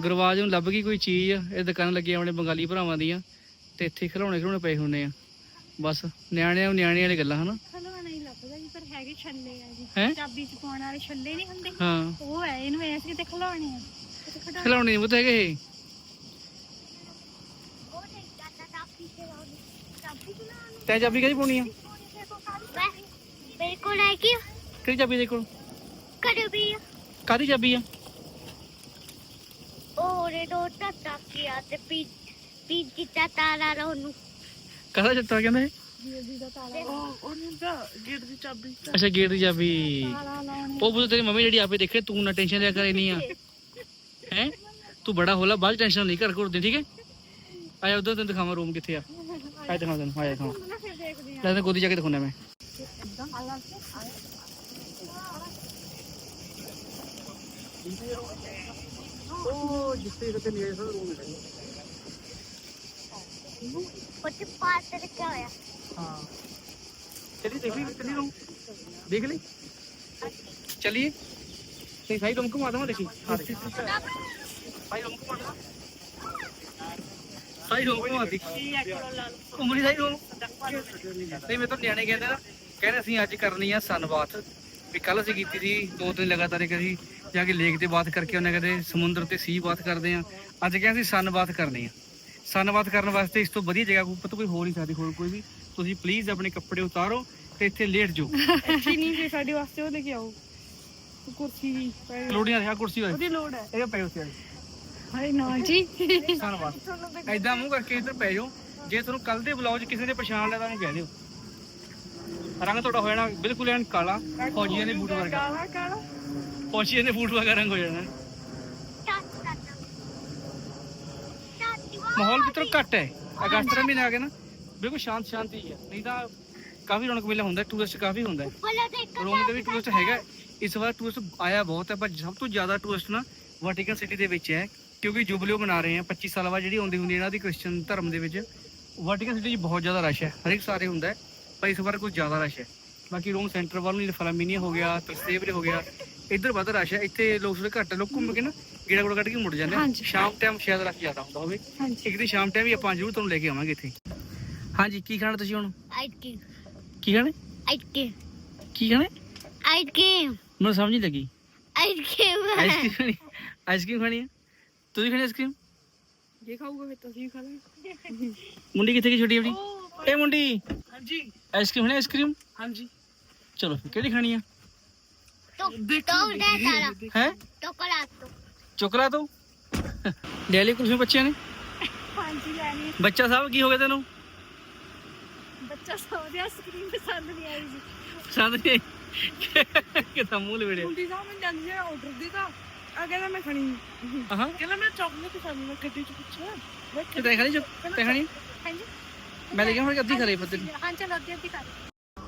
ਗੁਰਵਾਜ ਨੂੰ ਲੱਭ ਗਈ ਕੋਈ ਚੀਜ਼, ਇਹ ਦੁਕਾਨ ਲੱਗੀ ਆਪਣੇ ਬੰਗਾਲੀ ਭਰਾਵਾਂ ਦੀਆਂ, ਤੇ ਇੱਥੇ ਖਿਡੌਣੇ ਖਿਡੌਣੇ ਪਏ ਹੁੰਦੇ ਆ। ਬਸ ਨਿਆਣਿਆਂ ਨਿਆਣਿਆਂ ਵਾਲੀ ਗੱਲਾਂ, ਹਨਾ? ਜੀ ਪਰ ਹੈਗੇ ਛੱਲੇ ਆ ਜੀ? ਚਾਬੀ ਚ ਪਾਉਣ ਵਾਲੇ ਛੱਲੇ ਨਹੀਂ ਹੁੰਦੇ। ਹਾਂ। ਉਹ ਹੈ ਇਹਨੂੰ ਐਸ ਕਿਤੇ ਖਿਲਾਉਣੇ ਆ। ਕਿਤੇ ਖਿਡਾ- ਨਹੀਂ ਹੈਗੇ ਇਹ। ਉਹ ਕਾਫੀ ਬਣਾ ਤੈ ਚਾਬੀ ਕਿਹਦੀ ਪਾਉਣੀ ਆ? ਬਿਲਕੁਲ ਹੈ ਕਿ ਕਿਹੜੀ ਚਾਬੀ ਦੇ ਕੋਲ? ਕਦੇ ਵੀ ਕਾਦੀ ਚਾਬੀ ਆ? ਉਹ ਰੇ ਦੋ ਟੱਟਾ ਕੀਆ ਤੇ ਪੀ ਪੀ ਜਿੱਤਾ ਤਾਰਾ ਰੋਨੂੰ ਕਾਹਦਾ ਚੱਤਾ ਕਹਿੰਦਾ? ਇਹ ਉਹ ਉਹਨੂੰ ਤਾਂ ਗੇਟ ਦੀ ਚਾਬੀ ਅੱਛਾ ਗੇਟ ਦੀ ਚਾਬੀ। ਤਾਲਾ ਲਾਉਣੇ ਉਹ ਬੁੱਧ ਤੇਰੀ ਮੰਮੀ ਜਿਹੜੀ ਆਪੇ ਦੇਖੇ ਤੂੰ ਨਾ ਟੈਨਸ਼ਨ ਲਿਆ ਕਰੇ ਨਹੀਂ ਆ। ਹੈ? ਤੂੰ ਬੜਾ ਹੋਲਾ ਬਾਅਦ ਟੈਨਸ਼ਨ ਨਹੀਂ ਕਰ ਕਰਦੇ ਠੀਕ ਹੈ? ਆਇਆ ਉਧਰ ਤੈਨੂੰ ਦਿਖਾਵਾਂ ਰੂਮ ਕਿੱਥੇ ਆ। ਆਇਆ ਦਿਖਾਵਾਂ ਤੈਨੂੰ ਆਇਆ ਦਿਖਾਵਾਂ। ਨਾ ਫਿਰ ਦੇਖਦੇ ਲੈ ਤੈਨੂੰ ਗੋਦੀ ਜਾ ਕੇ ਦਿਖਾਉਣਾ ਮੈਂ। ਉਹ ਜਿੱਥੇ ਕਿਤੇ ਨਹੀਂ ਆਇਆ ਰੂਮ ਹੈ ਉੱਥੇ ਪਾਸ ਤੇ ਰੱਖਿਆ ਹੋਇਆ। हाँ चलिए देख ली चलिए रूम देख ली चलिए नहीं भाई रूम को मार दूंगा देखिए हाँ देखिए भाई रूम को मार दूंगा भाई रूम को मार दी ਉਮਰੀ ਦਾ ਹੀ ਰੂਮ ਨਹੀਂ ਮੈਂ ਤਾਂ ਨਿਆਣੇ ਕਹਿੰਦੇ ਨਾ ਕਹਿੰਦੇ ਅਸੀਂ ਅੱਜ ਕਰਨੀ ਆ ਸਨ ਬਾਥ ਵੀ ਕੱਲ ਅਸੀਂ ਕੀਤੀ ਸੀ ਦੋ ਦਿਨ ਲਗਾਤਾਰ ਕਰੀ ਜਾ ਕੇ ਲੇਕ ਤੇ ਬਾਤ ਕਰਕੇ ਉਹਨੇ ਕਦੇ ਸਮੁੰਦਰ ਤੇ ਸੀ ਬਾਤ ਕਰਦੇ ਆ ਅੱਜ ਕਹਿੰਦੇ ਅਸੀਂ ਸਨ ਬਾਥ ਕਰਨੀ ਆ ਸਨ ਬਾਥ ਕਰਨ ਵਾਸਤੇ ਇਸ ਤੋਂ ਵਧੀਆ ਜਗ੍ਹਾ ਕੋਈ ਪਤਾ ਕੋਈ ਹੋ ਨਹੀਂ ਸਕਦੀ ਹੋਰ ਕੋਈ ਵੀ ਤੁਸੀਂ ਪਲੀਜ਼ ਆਪਣੇ ਕੱਪੜੇ ਉਤਾਰੋ ਤੇ ਇੱਥੇ ਲੇਟ ਜਾਓ। ਇੱਥੇ ਨਹੀਂ ਜੇ ਸਾਡੇ ਵਾਸਤੇ ਉਹ ਲੈ ਕੇ ਆਓ। ਕੁਰਸੀ ਵੀ ਪਈ ਲੋੜੀਆਂ ਰਿਹਾ ਕੁਰਸੀ ਹੋਏ ਉਹਦੀ ਲੋੜ ਹੈ। ਇਹ ਪਏ ਉੱਤੇ ਹਾਏ ਨਾ ਜੀ। ਬਾਥ ਐਦਾਂ ਮੂੰਹ ਕਰਕੇ ਇੱਧਰ ਪੈ ਜਾਓ। ਜੇ ਤੁਹਾਨੂੰ ਕੱਲ ਦੇ ਬਲੌਗ 'ਚ ਕਿਸੇ ਨੇ ਪਛਾਣ ਲਿਆ ਤਾਂ ਉਹਨੂੰ ਕਹਿ ਦਿਓ। ਰੰਗ ਤੁਹਾਡਾ ਹੋ ਜਾਣਾ ਬਿਲਕੁਲ ਐਨ ਕਾਲਾ। ਫੌਜੀਆਂ ਦੇ ਬੂਟ ਵਰਗਾ। ਕਾਲਾ ਕਾਲਾ। ਫੌਜੀਆਂ ਦੇ ਬੂਟ ਵਰਗਾ ਰੰਗ ਹੋ ਜਾਣਾ। ਮਾਹੌਲ ਮਿੱਤਰੋ ਘੱਟ ਹੈ। ਅਗਸਤ ਦਾ ਮਹੀਨਾ ਆ ਗਿਆ ਨਾ। ਬਿਲਕੁਲ ਸ਼ਾਂਤ ਸ਼ਾਂਤੀ ਹੈ ਨਹੀਂ ਤਾਂ ਕਾਫੀ ਰੌਣਕ ਮੇਲਾ ਹੁੰਦਾ ਟੂਰਿਸਟ ਕਾਫੀ ਹੁੰਦਾ ਰੋਮ ਦੇ ਵੀ ਟੂਰਿਸਟ ਹੈਗਾ। ਇਸ ਵਾਰ ਟੂਰਿਸਟ ਆਇਆ ਬਹੁਤ ਹੈ ਪਰ ਸਭ ਤੋਂ ਜ਼ਿਆਦਾ ਟੂਰਿਸਟ ਨਾ ਵਾਟਿਕਨ ਸਿਟੀ ਦੇ ਵਿੱਚ ਹੈ ਕਿਉਂਕਿ ਜੁਬਲੀਓ ਮਨਾ ਰਹੇ ਆ 25 ਸਾਲ ਬਾਅਦ ਜਿਹੜੀ ਆਉਂਦੀ ਹੁੰਦੀ ਇਹਨਾਂ ਦੀ ਕ੍ਰਿਸਚੀਅਨ ਧਰਮ ਦੇ ਵਿੱਚ। ਵਾਟਿਕਨ ਸਿਟੀ 'ਚ ਬਹੁਤ ਜ਼ਿਆਦਾ ਰਸ਼ ਹੈ ਹਰ ਇੱਕ ਸਾਰੇ ਹੁੰਦਾ ਹੈ ਪਰ ਇਸ ਵਾਰ ਕੁਝ ਜ਼ਿਆਦਾ ਰਸ਼ ਹੈ। ਬਾਕੀ ਰੋਮ ਸੈਂਟਰ ਵੱਲ ਨੂੰ ਫਲਾਮੀਨੀਆ ਹੋ ਗਿਆ ਤਰਸੇਵਰੇ ਹੋ ਗਿਆ ਇੱਧਰ ਵੱਧ ਰਸ਼ ਹੈ। ਇੱਥੇ ਲੋਕ ਥੋੜੇ ਘੱਟ ਲੋਕ ਘੁੰਮ ਕੇ ਨਾ ਗੇੜਾ ਗੋੜਾ ਕੱਢ ਕੇ ਮੁੜ ਜਾਂਦੇ। ਸ਼ਾਮ ਟਾਈਮ ਸ਼ਾਇਦ ਰਸ਼ ਜ਼ਿਆਦਾ ਹੁੰਦਾ ਹੋਵੇ। ਇੱਕ ਦਿਨ ਸ਼ਾਮ ਟਾਈਮ ਵੀ ਆਪਾਂ ਜ਼ਰੂਰ ਤੁਹਾਨੂੰ ਲੈ ਕੇ ਆਵਾਂਗੇ ਇੱਥੇ। ਹਾਂਜੀ ਕੀ ਖਾਣਾ ਤੁਸੀਂ ਹੁਣ? ਆਈਟਕੀ ਕੀ ਖਾਣੇ? ਆਈਟਕੀ ਕੀ ਖਾਣੇ? ਆਈਟਕੀ ਮੈਨੂੰ ਸਮਝ ਨਹੀਂ ਲੱਗੀ। ਮੁੰਡੀ ਕਿੱਥੇ ਗਈ ਛੋਟੀ ਆਪਣੀ? ਏ ਮੁੰਡੀ। ਹਾਂਜੀ। ਆਈਸਕ੍ਰੀਮ ਖਾਣੀ ਆਈਸਕ੍ਰੀਮ ਹਾਂਜੀ। ਚਲੋ ਕਿਹੜੀ ਖਾਣੀ ਆ? ਤੋ ਤੋ ਤੂੰ। ਡੈਲੀ ਕੁਲਫੀ ਬੱਚਿਆਂ ਨੇ? ਹਾਂਜੀ ਲੈਣੀ ਬੱਚਾ ਸਾਹਿਬ ਕੀ ਹੋ ਗਿਆ ਤੈਨੂੰ? ਬੱਚਾ ਸੌਦੇ ਆਈਸਕ੍ਰੀਮ ਪਸੰਦ ਨਹੀਂ ਆਈ ਜੀ ਪਸੰਦ ਨਹੀਂ ਆਈ ਕਿਤਾ ਮੂੰਹ ਲਵੇੜਿਆ ਹੁੰਦੀ ਸਾਹ ਮੈਂ ਜਾਂਦੀ ਹੈ ਆਰਡਰ ਦਿੱਤਾ ਆ ਕਹਿੰਦਾ ਮੈਂ ਖਾਣੀ ਨਹੀਂ। ਹਾਂ ਕਹਿੰਦਾ ਮੈਂ ਚਾਕਲੇਟ ਖਾਣੀ ਮੈਂ ਗੱਡੀ ਚ ਪੁੱਛਿਆ। ਮੈਂ ਤੇ ਤੈਂ ਖਾਣੀ ਚੋ ਤੈਂ ਖਾਣੀ? ਹਾਂਜੀ। ਮੈਂ ਲੈ ਕੇ ਹੁਣ ਅੱਧੀ ਖਾ ਲਈ ਪੱਤੇ ਹਾਂ ਚਲੋ ਅੱਧੀ ਅੱਧੀ ਕਰ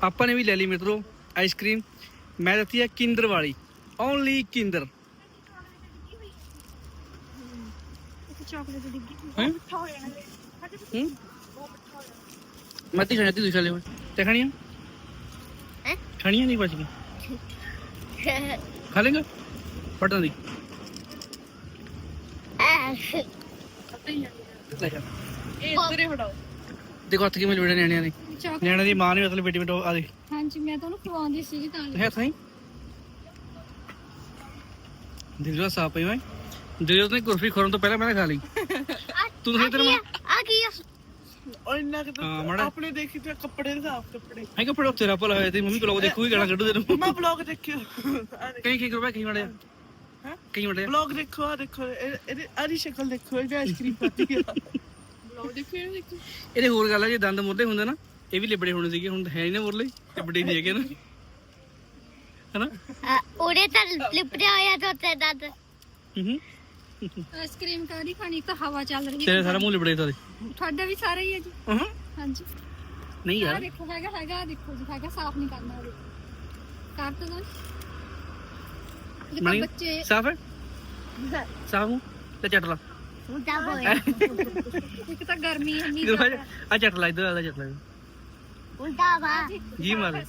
ਆਪਾਂ ਨੇ ਵੀ ਲੈ ਲਈ ਮਿੱਤਰੋ ਆਈਸਕ੍ਰੀਮ ਮੈਂ ਦਿੱਤੀ ਹੈ ਕਿੰਦਰ ਵਾਲੀ। ਓਨਲੀ ਕਿੰਦਰ। ਚਾਕਲੇਟ ਦੀ ਡਿੱਗੀ। ਹੈਂ? ਮਿੱਠਾ ਹੋ ਜਾਣਾ। ਹੂੰ? ਮੈਂ ਤੀ ਖਾਣੀ ਤੀ ਦੂਸਰਾ ਲੈ ਤੇ ਖਾਣੀਆਂ ਹੈਂ? ਖਾਣੀਆਂ ਨਹੀਂ ਬਚ ਗਈ ਖਾ ਲੇਗਾ ਪਟਨ ਦੀ ਇਹ ਉਧਰੇ ਫੜਾਓ ਦੇਖੋ ਹੱਥ ਕਿਵੇਂ ਜੁੜੇ ਨਿਆਣਿਆਂ ਨੇ ਚਾਕ ਨਿਆਣਿਆਂ ਦੀ ਮਾਂ ਨੇ ਮਤਲਬ ਬੇਟੀ ਬੇਟੋ ਆ ਦੇ ਹਾਂਜੀ ਮੈਂ ਤੁਹਾਨੂੰ ਖਵਾਉਂਦੀ ਸੀਗੀ ਤਾਂ ਹੈ ਥਾਈ ਦਿਲਵਾ ਸਾਫ ਪਈ ਮੈਂ ਦਿਲਵਾ ਨੇ ਕੁਰਫੀ ਖੋਰਨ ਤੋਂ ਪਹਿਲਾਂ ਮੈਂ ਖਾ ਲਈ ਤੂੰ ਤਾਂ ਇਧਰ ਮੈਂ आ गया ਆਪਣੇ ਦੇਖੀ ਤੇ ਕੱਪੜੇ ਦੇ ਸਾਫ਼ ਕੱਪੜੇ। ਐਂ ਕੱਪੜੇ ਉੱਤੇ ਰੱਪ ਲਾਇਆ ਤੇ ਮੰਮੀ ਬਲੌਗ ਦੇਖੂ ਹੀ ਗਾਣਾ ਕੱਢੂ ਤੈਨੂੰ। ਮੈਂ ਬਲੌਗ ਦੇਖਿਓ। ਆਹ ਕਈ ਕਈ ਬਲੌਗ ਦੇਖੋ ਆ ਦੇਖੋ ਇਹ- ਇਹਦੀ ਸ਼ਕਲ ਦੇਖੋ ਇਹਦੀ ਆਈਸਕ੍ਰੀਮ ਪਾਤੀ ਆ। ਬਲੌਗ ਦੇਖੋ ਇਹਦੇ ਹੋਰ ਗੱਲ ਆ ਜੇ ਦੰਦ ਮੁਰਲੇ ਹੁੰਦੇ ਨਾ ਇਹ ਵੀ ਲਿਬੜੇ ਹੋਣੇ ਸੀਗੇ ਹੁਣ ਹੈ ਹੀ ਨਾ ਮੁਰਲੇ ਲਿਬੜੇ ਨਹੀਂ ਹੈਗੇ ਨਾ। ਹਨਾ? ਅ, ਉਰੇ ਤਾਂ ਲਿਪਟਿਆ ਹੋਇਆ ਤੇ ਉੱਤੇ ਦੰਦ। ਹੂੰ। ਆਈਸਕ੍ਰੀਮ ਕਾਹਦੀ ਖਾਣੀ ਤਾਂ ਹਵਾ ਚੱਲ ਰਹੀ ਤੇਰੇ ਸਾਰਾ ਮੂੰਹ ਲਿਬੜੇ ਤੁਹਾਡੇ ਵੀ ਸਾਰਾ ਹੀ ਹੈ ਜੀ। ਹਾਂ ਹਾਂਜੀ। ਨਹੀਂ ਦੇਖੋ ਹੈਗਾ ਹੈਗਾ ਦੇਖੋ ਜੀ ਹੈਗਾ ਸਾਫ਼ ਨਹੀਂ ਕਰਨਾ ਉਹ। ਕਰ ਤੋ ਦੋ। ਬੱਚੇ ਸਾਫ਼ ਹੈ? ਸਾਫ਼ ਤੇ ਚੱਟ ਉਹ ਤਾਂ ਹੋਏ ਇੱਕ ਤਾਂ ਗਰਮੀ ਇੰਨੀ ਆ ਚੱਟ ਲਾ ਆ ਚੱਟ ਲਾ। ਜੀ ਮਾਤਾ।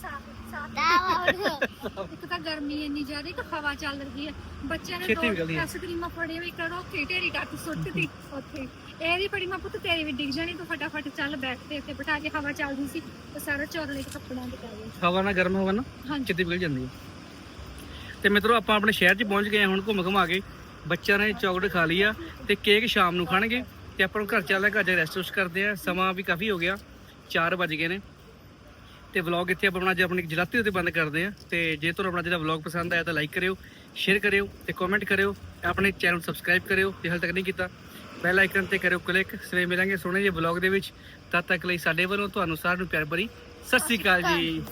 ਗਰਮੀ ਆਪਾਂ ਆਪਣੇ ਸ਼ਹਿਰ 'ਚ ਪਹੁੰਚ ਗਏ ਘੁੰਮ ਘੁਮਾ ਕੇ। ਬੱਚਿਆਂ ਨੇ ਚਾਕਲੇਟ ਖਾ ਲਈ ਆ ਤੇ ਕੇਕ ਸ਼ਾਮ ਨੂੰ ਖਾਣਗੇ। ਤੇ ਆਪਾਂ ਘਰ ਚੱਲ ਘਰ ਜਾ ਰੈਸਟ ਕਰਦੇ ਆ। ਸਮਾਂ ਵੀ ਕਾਫੀ ਹੋ ਗਿਆ 4 ਵੱਜ ਗਏ ਨੇ। ਤੇ ਵਲੌਗ ਇੱਥੇ ਆਪਾਂ ਆਪਣਾ ਅੱਜ ਆਪਣੀ ਜਲਾਤੀ ਉੱਤੇ ਬੰਦ ਕਰਦੇ ਆ ਤੇ ਜੇ ਤੁਹਾਨੂੰ ਆਪਣਾ ਜਿਹੜਾ ਵਲੌਗ ਪਸੰਦ ਆਇਆ ਤਾਂ ਲਾਈਕ ਕਰਿਓ ਸ਼ੇਅਰ ਕਰਿਓ ਤੇ ਕਮੈਂਟ ਕਰਿਓ ਆਪਣੇ ਚੈਨਲ ਨੂੰ ਸਬਸਕ੍ਰਾਈਬ ਕਰਿਓ। ਜੇ ਹਾਲੇ ਤੱਕ ਨਹੀਂ ਕੀਤਾ ਬੈਲ ਆਈਕਨ ਤੇ ਕਰਿਓ ਕਲਿੱਕ ਸਵੇਰੇ ਮਿਲਾਂਗੇ ਸੋਹਣੇ ਜਿਹੇ ਵਲੌਗ ਦੇ ਵਿੱਚ। ਤਦ ਤੱਕ ਲਈ ਸਾਡੇ ਵੱਲੋਂ ਤੁਹਾਨੂੰ ਸਾਰਿਆਂ ਨੂੰ ਪਿਆਰ ਭਰੀ ਸਤਿ ਸ੍ਰੀ ਅਕਾਲ ਜੀ।